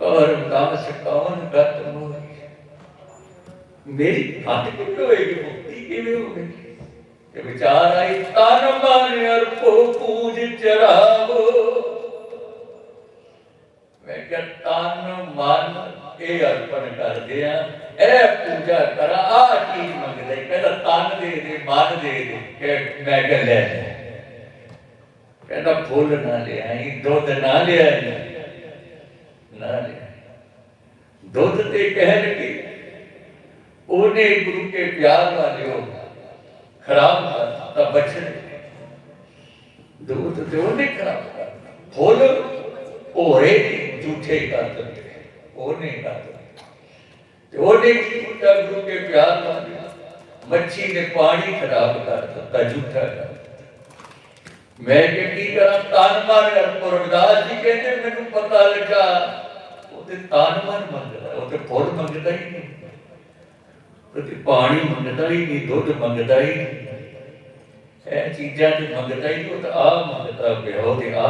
S1: ਕਰ ਦਾਸ ਕਵਨ ਗਤ ਮੋਰੀ ਮੇਰੀ ਹੱਥ ਕਿਵੇਂ ਹੋਏਗੀ? ਮੁਕਤੀ ਕਿਵੇਂ ਹੋਵੇਗੀ? ਤੇ ਵਿਚਾਰ ਆਈ, ਤਨ ਮਨ ਅਰਪੋ ਪੂਜ ਚਰਾਵੋ। ਮੈਂ ਕਿਹਾ, ਤਨ ਮਨ ਇਹ ਅਰਪਣ ਕਰਦੇ ਆ, ਇਹ ਪੂਜਾ ਕਰਾ ਆ ਕੀ ਮੰਗਦਾ ਕਹਿੰਦਾ, ਤਨ ਦੇ ਦੇ, ਮਨ ਦੇ ਦੇ। ਕਿ ਮੈਂ ਕਿਹਾ ਲੈ। ਕਹਿੰਦਾ, ਫੁੱਲ ਨਾ ਲਿਆਈ, ਦੁੱਧ ਨਾ ਲਿਆਈ। ਨਾ ਲਿਆਈ ਦੁੱਧ ਤੇ ਕਹਿਣ ਕਿ ਉਹਨੇ ਗੁਰੂ ਕੇ ਪਿਆਰ ਵਾਲਿਓ ਖਰਾਬ ਕਰਤਾ ਬਚਨ ਦੁੱਧ ਤੇ ਉਹਨੇ ਖਰਾਬ ਕਰਤਾ ਫੁੱਲ ਹੋਰੇ ਝੂਠੇ ਕਰ ਦਿੰਦੇ ਉਹਨੇ ਕਰ ਦਿੱਤੇ ਤੇ ਉਹਨੇ ਕੀ ਕੀਤਾ ਗੁਰੂ ਕੇ ਪਿਆਰ ਵਾਲਿਓ ਮੱਛੀ ਨੇ ਪਾਣੀ ਖਰਾਬ ਕਰ ਦਿੱਤਾ ਝੂਠਾ ਕਰ ਦਿੱਤਾ ਮੈਂ ਕਿ ਕੀ ਕਰਾਂ ਤਨ ਮਨ ਅਰਪੋ ਰਵਿਦਾਸ ਜੀ ਕਹਿੰਦੇ ਮੈਨੂੰ ਪਤਾ ਲੱਗਾ ਉਹ ਤੇ ਤਨ ਮਨ ਮੰਗਦਾ ਉਹ ਤੇ ਫੁੱਲ ਮੰਗਦਾ ਹੀ ਨਹੀਂ। ਉਹ ਤੇ ਪਾਣੀ ਮੰਗਦਾ ਹੀ ਨਹੀਂ, ਦੁੱਧ ਮੰਗਦਾ ਹੀ ਨਹੀਂ। ਇਹ ਚੀਜ਼ਾਂ ਤੇ ਮੰਗਦਾ ਹੀ ਉਹ ਤਾਂ ਆ ਮੰਗਦਾ ਪਿਆ, ਉਹ ਤੇ ਆ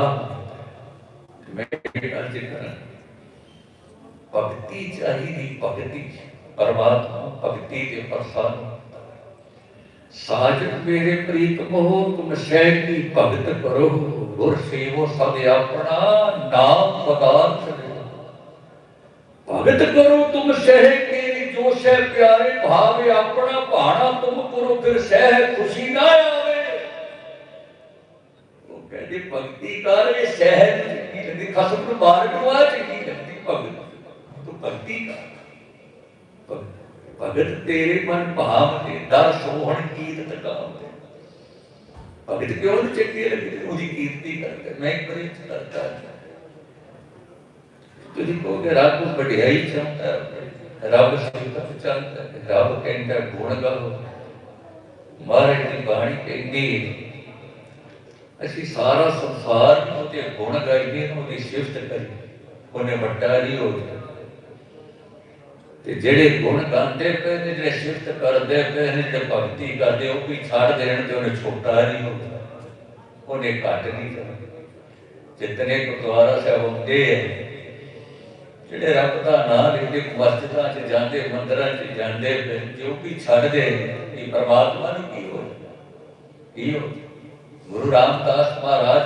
S1: ਮੈਂ ਅਰਜ ਕਰਾਂ, ਭਗਤੀ ਚਾਹੀਦੀ, ਭਗਤੀ ਪਰਮਾਤਮਾ, ਭਗਤੀ ਦੇ ਪ੍ਰਸਾਦ। ਸਾਜਨ ਮੇਰੇ ਪ੍ਰੀਤ ਮੋਹ, ਤੁਮ ਸਹਿ ਕੀ ਭਗਤ ਕਰੋ ਗੁਰ ਸੇਵੋ ਸਦ ਆਪਣਾ ਨਾਮ ਪਦਾਰਥ ਭਗਤ ਕਰੋ ਤੁਮ ਸਹਿ ਕੇ ਜੋ ਸਹਿ ਪਿਆਰੇ ਭਾਵੇ, ਆਪਣਾ ਭਾਣਾ ਤੁਮ ਕਰੋ, ਫਿਰ ਸਹਿ ਖੁਸ਼ੀ ਨਾ ਆਵੇ। ਉਹ ਕਹਿੰਦੇ, ਭਗਤੀ ਕਰ ਸਹਿ ਨੂੰ ਚੰਗੀ ਲੱਗਦੀ। ਖਸਮ ਨੂੰ ਮਾਰ ਨੂੰ ਆ ਚੰਗੀ ਲੱਗਦੀ ਭਗਤ। ਤੂੰ ਭਗਤੀ ਕਰ। ਭਗਤ ਤੇਰੇ ਮਨ ਭਾਵ ਤੇ ਦਰ ਸੋਹਣ ਕੀਰਤ ਕਾਮ ਭਗਤ ਕਿਉਂ ਨੀ ਲੱਗਦੀ? ਉਹਦੀ ਕੀਰਤੀ ਕਰਕੇ। ਮੈਂ ਪ੍ਰੀਤ ਕਰਦਾ ਤੁਸੀਂ ਕਹੋਗੇ ਰੱਬ ਵਡਿਆਈ ਚਾਹੁੰਦਾ ਹੈ, ਰੱਬ ਸਿਫਤ ਚਾਹੁੰਦਾ ਹੈ, ਰੱਬ ਕਹਿੰਦਾ ਗੁਣ ਗਾਓ। ਮਹਾਰਾਜ ਦੀ ਬਾਣੀ ਕਹਿੰਦੀ ਅਸੀਂ ਸਾਰਾ ਸੰਸਾਰ ਉਹਦੇ ਗੁਣ ਗਾਈਏ ਉਹਦੀ ਸਿਫਤ ਕਰੀਏ। ਉਹਨੇ ਵੱਡਾ ਨਹੀਂ ਹੋ ਜਾਣਾ ਤੇ ਜਿਹੜੇ ਗੁਣ ਗਾਉਂਦੇ ਪਏ ਨੇ ਜਿਹੜੇ ਸਿਫਤ ਕਰਦੇ ਪਏ ਨੇ ਤੇ ਭਗਤੀ ਕਰਦੇ ਉਹ ਵੀ ਛੱਡ ਦੇਣ ਤੇ ਉਹਨੇ ਛੋਟਾ ਨਹੀਂ ਹੁੰਦਾ ਉਹਨੇ ਘੱਟ ਨਹੀਂ ਜਾਣਾ। ਜਿਤਨੇ ਗੁਰਦੁਆਰਾ ਸਾਹਿਬ ਹੁੰਦੇ ਆ ਜਿਹੜੇ ਰੱਬ ਦਾ ਨਾਮ ਲੈਂਦੇ ਮਸਜਿਦਾਂ 'ਚ ਜਾਂਦੇ, ਮੰਦਰਾਂ 'ਚ ਜਾਂਦੇ ਪਏ ਜੋ ਵੀ ਛੱਡਦੇ, ਇਹ ਪਰਮਾਤਮਾ ਨੂੰ ਕੀ ਹੋ ਜਾਣਾ? ਕੀ ਹੋ ਜਾਣਾ? ਗੁਰੂ ਰਾਮਦਾਸ ਮਹਾਰਾਜ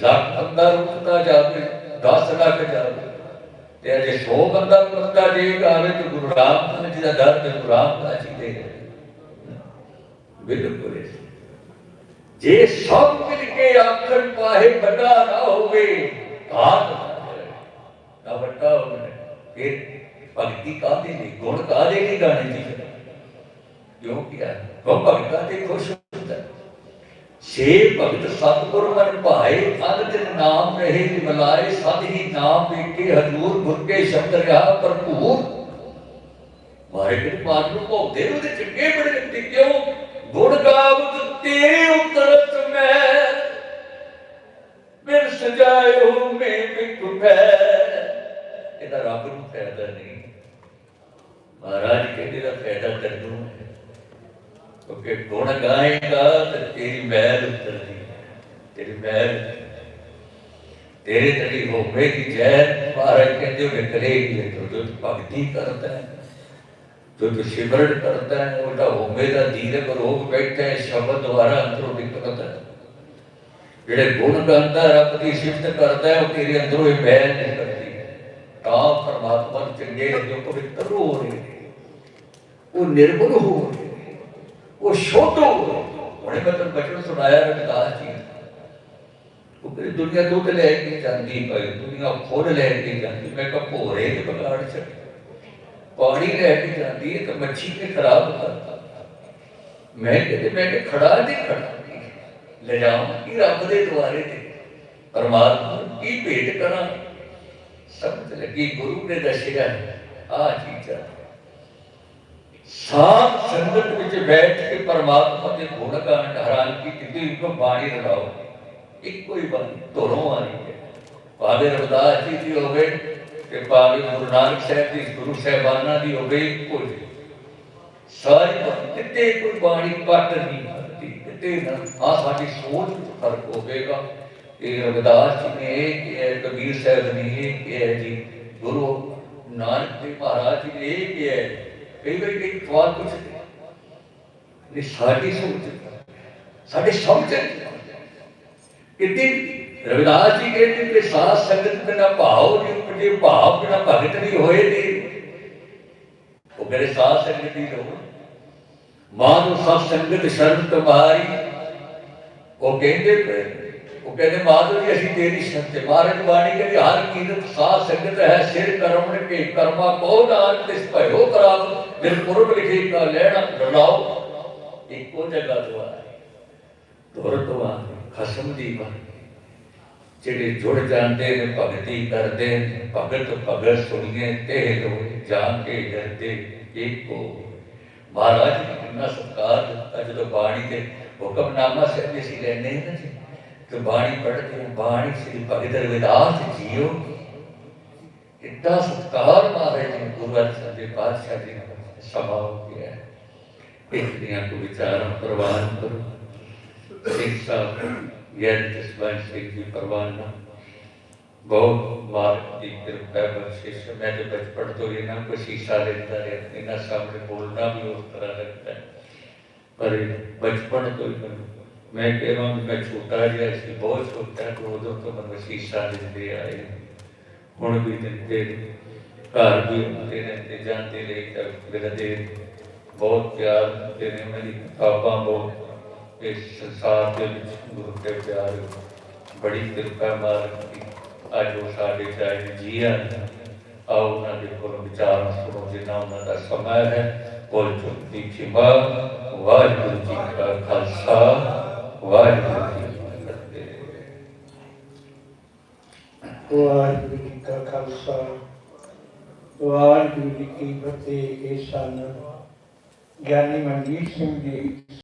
S1: ਲੱਖ ਬੰਦਾ ਰੁਕਦਾ ਜਾਵੇ 10 ਲੱਖ ਜਾਵੇ, ਤੇ ਅਜੇ 100 ਬੰਦਾ ਰੁਕਦਾ ਜੇ ਆਵੇ ਤੇ ਗੁਰੂ ਰਾਮਦਾਸ ਜੀ ਦਾ ਦਰ ਤੇ ਗੁਰੂ ਰਾਮਦਾਸ ਜੀ ਦੇ ਬਿਲਕੁਲ ਇਸ ਜੇ ਸਭ ਮਿਲ ਕੇ ਆਖਣ ਪਾਹੇ ਵੱਡਾ ਨਾ ਹੋਵੇ ਆਤ ਨਾ ਵੱਟਾ ਉਹਨੇ ਫਿਰ ਭਗਤੀ ਕਾਹਦੇ ਲਈ? ਗੁਣ ਕਾਹਦੇ ਲਈ ਗਾਣੇ ਦੀ ਕਿਉਂ ਕਿਹਾ? ਉਹ ਭਗਤਾਂ ਤੇ ਖੁਸ਼ ਹੁੰਦਾ। ਹੈ। ਸੇ ਭਗਤ ਸਤਿਗੁਰ ਮਨ ਭਾਏ, ਅਨ ਦਿਨ ਨਾਮ ਰਹੇ ਮਿਲਾਏ ਸਦ ਹੀ ਨਾਮ ਵੇਖੇ, ਹਜੂਰ ਗੁਰ ਕੇ ਸ਼ਬਦ ਰਿਹਾ ਭਰਪੂਰ। ਮਾਰੇ ਕਿ ਮਾਨ ਨੂੰ ਭੌਦੇ ਉਹਦੇ ਚੰਗੇ ਬੜੇ ਲੱਗਦੇ ਕਿਉਂ? ਗੁਣ ਗਾਵਤ ਤੇਰੇ ਉਤਰਤ ਮੈਂ ਮਿਲ ਸਜਾਇਓ ਮੈਂ ਬਿਕ ਪੈ ਇਹਦਾ ਰੱਬ ਨੂੰ ਫਾਇਦਾ ਨਹੀਂ ਮਹਾਰਾਜ ਕਹਿੰਦੇ ਦਾ ਫਾਇਦਾ ਤੈਨੂੰ ਹੈ। ਕਿਉਂਕਿ ਗੁਣ ਗਾਏਗਾ ਤਾਂ ਤੇਰੀ ਮਹਿਲ ਉਤਰਦੀ ਤੇਰੀ ਮਹਿਲ ਤੇਰੇ ਤੇਰੀ ਹੋਵੇ ਜੈ ਮਹਾਰਾਜ ਕਹਿੰਦੇ ਉਹ ਕਰੇਗੀ ਜੋ ਭਗਤੀ ਕਰਦਾ ਹੈ, ਜੋ ਸਿਮਰਨ ਕਰਦਾ ਹੈ ਉਹਦਾ ਹੋਵੇ ਦਾ ਦੀਰਘ ਰੋਗ ਬੈਠਾ ਹੈ, ਸ਼ਬਦ ਦੁਆਰਾ ਅੰਦਰੋਂ ਨਿਕਲਦਾ ਹੈ। ਜਿਹੜੇ ਗੁਣ ਗਾਉਂਦਾ, ਰੱਬ ਦੀ ਸਿਫਤ ਕਰਦਾ ਹੈ, ਉਹ ਤੇਰੇ ਅੰਦਰੋਂ ਇਹ ਮਹਿਲ ਨਿਕਲਦੀ ਹੈ ਤਾਂ ਪਰਮਾਤਮਾ ਨੂੰ ਚੰਗੇ ਲੱਗੇ ਪਵਿੱਤਰ ਹੋ ਰਹੇ ਨੇ। ਉਹ ਨਿਰਮਲ ਹੋ ਰਹੇ ਨੇ। ਉਹ ਸ਼ੁੱਧ ਹੋ ਰਹੇ ਬਚਨ ਸੁਣਾਇਆ ਰਵਿਦਾਸ ਜੀ ਉਹ ਕਹਿੰਦੇ, ਦੁਨੀਆ ਦੁੱਧ ਲੈ ਕੇ ਜਾਂਦੀ ਪਈ ਦੁਨੀਆ ਖੁਦ ਲੈ ਕੇ ਜਾਂਦੀ। ਮੈਂ ਕਿਹਾ, ਭੋਰੇ ਦੇ ਬਗਾੜ ਚ। ਪਾਣੀ ਲੈ ਕੇ ਜਾਂਦੀ ਹੈ ਤਾਂ ਮੱਛੀ ਨੇ ਖਰਾਬ ਕਰਤਾ। ਮੈਂ ਕਹਿੰਦੇ, ਮੈਂ ਕਿ ਖੜਾ ਨਹੀਂ ਖੜਾ ਲੈ ਜਾਵਾਂ ਕਿ ਰੱਬ ਦੇ ਦੁਆਰੇ ਤੇ। ਪਰਮਾਤਮਾ ਕੀ ਭੇਟ ਕਰਾਂ? ਸਮਝ ਲੱਗੀ, ਗੁਰੂ ਨੇ ਦੱਸਿਆ, ਆ ਚੀਜ਼ਾਂ ਸਾਧ ਸੰਗਤ ਵਿੱਚ ਬੈਠ ਕੇ ਪਰਮਾਤਮਾ ਦੇ ਗੁਣ ਗਾਣ ਹੈਰਾਨ ਕੀ ਕਿਤੇ ਇੱਕੋ ਬਾਣੀ ਰਲਾਓ। ਇੱਕੋ ਹੀ ਬਾਣੀ, ਧੋਰੋਂ ਆਣੀ ਹੈ। ਭਾਵੇਂ ਰਵਿਦਾਸ ਜੀ ਦੀ ਹੋਵੇ ਕਿ ਭਾਵੇਂ ਗੁਰੂ ਨਾਨਕ ਸਾਹਿਬ ਦੀ, ਗੁਰੂ ਸਾਹਿਬਾਨਾਂ ਦੀ ਹੋਵੇ, ਇੱਕੋ ਹੀ। ਸਾਰੀ ਬਾਣੀ, ਕਿਤੇ ਕੋਈ ਬਾਣੀ ਕੱਟ ਨਹੀਂ ਕਰਦੀ ਕਿਤੇ ਨਾ। ਆ ਸਾਡੀ ਸੋਚ ਵਿੱਚ ਫ਼ਰਕ ਹੋਵੇਗਾ। ਕਿ ਰਵਿਦਾਸ ਜੀ ਨੇ ਇਹ ਕਬੀਰ ਸਾਹਿਬ ਨੇ ਇਹ ਕਿਹਾ ਜੀ ਗੁਰੂ ਨਾਨਕ ਦੇਵ ਮਹਾਰਾਜ ਜੀ ਨੇ ਇਹ ਕਿਹਾ ਕਈ ਵਾਰੀ ਕਈ ਸਵਾਲ ਪੁੱਛਦੇ ਨੇ ਸਾਡੀ ਸੋਚ ਸਾਡੇ ਸਮਝ ਕਿਤੇ ਰਵਿਦਾਸ ਜੀ ਕਹਿੰਦੇ ਕਿ ਸਾਧ ਸੰਗਤ ਬਿਨਾ ਭਾਵ ਨਹੀਂ ਉਪਜੇ ਭਾਵ ਬਿਨਾ ਭਗਤ ਨਹੀਂ ਹੋਏ ਤੇ ਉਹ ਕਹਿੰਦੇ ਸਾਧ ਸੰਗਤ ਦੀ ਲੋੜ ਮਾਨੋ ਸਭ ਸੰਗਤ ਸ਼ਰਨ ਤੁਮਾਰੀ ਉਹ ਕਹਿੰਦੇ ਪਏ, ਉਹ ਕਹਿੰਦੇ ਮਾਧੋ ਜੀ, ਅਸੀਂ ਤੇਰੀ ਸ਼ਰਤ ਮਹਾਰਾਜ ਬਾਣੀ ਕਹਿੰਦੀ, ਹਰ ਕੀਰਤ ਸਾਧ ਸੰਗਤ ਹੈ, ਸਿਰ ਕਰਮਣ ਕੇ ਕਰਮਾ ਕੋ ਨਾਨਕ ਤਿਸ ਭਇਓ ਕਰਾਵ ਦਿਲ ਪੁਰਬ ਲਿਖੇ ਕਾ ਲੈਣਾ ਰਲਾਓ। ਇੱਕੋ ਜਗ੍ਹਾ ਦੁਆਰ ਦੁਰ ਦੁਆਰ ਖਸਮ ਦੀ ਬਾਣੀ। ਜਿਹੜੇ ਜੁੜ ਜਾਂਦੇ ਨੇ, ਭਗਤੀ ਕਰਦੇ ਨੇ, ਭਗਤ ਭਗਤ ਸੁਣੀਏ ਤੇ ਲੋਏ ਜਾਣ ਕੇ ਡਰਦੇ ਇੱਕੋ। ਮਹਾਰਾਜ ਨੇ ਕਿੰਨਾ ਸਤਿਕਾਰ ਦਿੱਤਾ, ਜਦੋਂ ਬਾਣੀ ਦੇ ਹੁਕਮਨਾਮਾ ਸਾਹਿਬ ਅਸੀਂ ਲੈਣੇ ਨਾ ਜੀ। ਤੇ ਬਾਣੀ ਪੜ੍ਹਦੇ ਹਾਂ ਬਾਣੀ ਸ੍ਰੀ ਭਗਤ ਰਵਿਦਾਸ ਜੀਓ। ਕਿੰਨਾ ਸਤਿਕਾਰ ਮਹਾਰਾਜ ਨੇ ਗੁਰੂ ਅਰਜਨ ਦੇਵ ਪਾਤਸ਼ਾਹ ਜੀ ਨੇ ਸਭਾ ਗਿਆ। ਇੱਕ ਦੀਆਂ ਕੋ ਵਿਚਾਰਾਂ ਪ੍ਰਵਾਨ ਕਰੋ। ਸਿੰਘ ਸਾਹਿਬ ਯਾਰ ਜਸਵੰਤ ਸਿੰਘ ਜੀ ਪਰਵਾਨਾ ਬਹੁਤ ਮਾਰਕ ਦੀ ਕਿਰਪਾ ਬਖਸ਼ਿਸ਼ ਮੈਂ ਤੇ ਬਚਪਨ ਤੋਂ ਹੀ ਨਾ ਕੋਈ ਸ਼ੀਸ਼ਾ ਲੈਂਦਾ ਰਿਹਾ, ਇਹਨਾਂ ਸਾਹਮਣੇ ਬੋਲਣਾ ਵੀ ਉਸ ਤਰ੍ਹਾਂ ਲੱਗਦਾ। ਹੈ। ਪਰ ਇਹ ਬਚਪਨ ਤੋਂ ਹੀ ਮੈਨੂੰ ਮੈਂ ਕਹਿੰਦਾ ਮੈਂ ਛੋਟਾ ਜਿਹਾ ਸੀ ਬਹੁਤ ਛੋਟਾ ਤੇ ਉਦੋਂ ਤੋਂ ਮੈਨੂੰ ਸ਼ੀਸ਼ਾ ਦਿੰਦੇ ਆਏ। ਹੁਣ ਵੀ ਦਿੰਦੇ ਘਰ ਵੀ ਹੁੰਦੇ ਰਹਿੰਦੇ ਜਾਂਦੇ ਰਹੇ ਤਾਂ ਮਿਲਦੇ ਬਹੁਤ ਪਿਆਰ ਦਿੰਦੇ ਨੇ। ਮੇਰੀ ਕਿਤਾਬਾਂ ਬਹੁਤ ਇਸ ਸੰਸਾਰ ਦੇ ਵਿੱਚ ਗੁਰੂ ਦੇ ਪਿਆਰ ਬੜੀ ਕਿਰਪਾ ਮਾਲਕ ਦੀ। ਅੱਜ ਉਹ ਸਾਡੇ ਚਾਹੇ ਜੀ ਹਨ ਆਓ ਉਹਨਾਂ ਦੇ ਕੋਲ ਵਿਚਾਰ ਸੁਣੋ, ਜਿੰਨਾ ਉਹਨਾਂ ਦਾ ਸਮਾਂ ਹੈ। ਬੋਲ ਚੁੱਕੀ ਖਿਮਾ ਵਾਹਿਗੁਰੂ ਜੀ ਕਾ ਖਾਲਸਾ। ਵਾਹਿਗੁਰੂ ਜੀ ਕੀ ਫਤਿਹ
S2: ਵਾਹਿਗੁਰੂ ਜੀ ਕਾ ਖਾਲਸਾ, ਵਾਹਿਗੁਰੂ ਜੀ ਕੀ ਫਤਿਹ, ਇਹ ਸਨ ਗਿਆਨੀ ਮਨਜੀਤ ਸਿੰਘ ਜੀ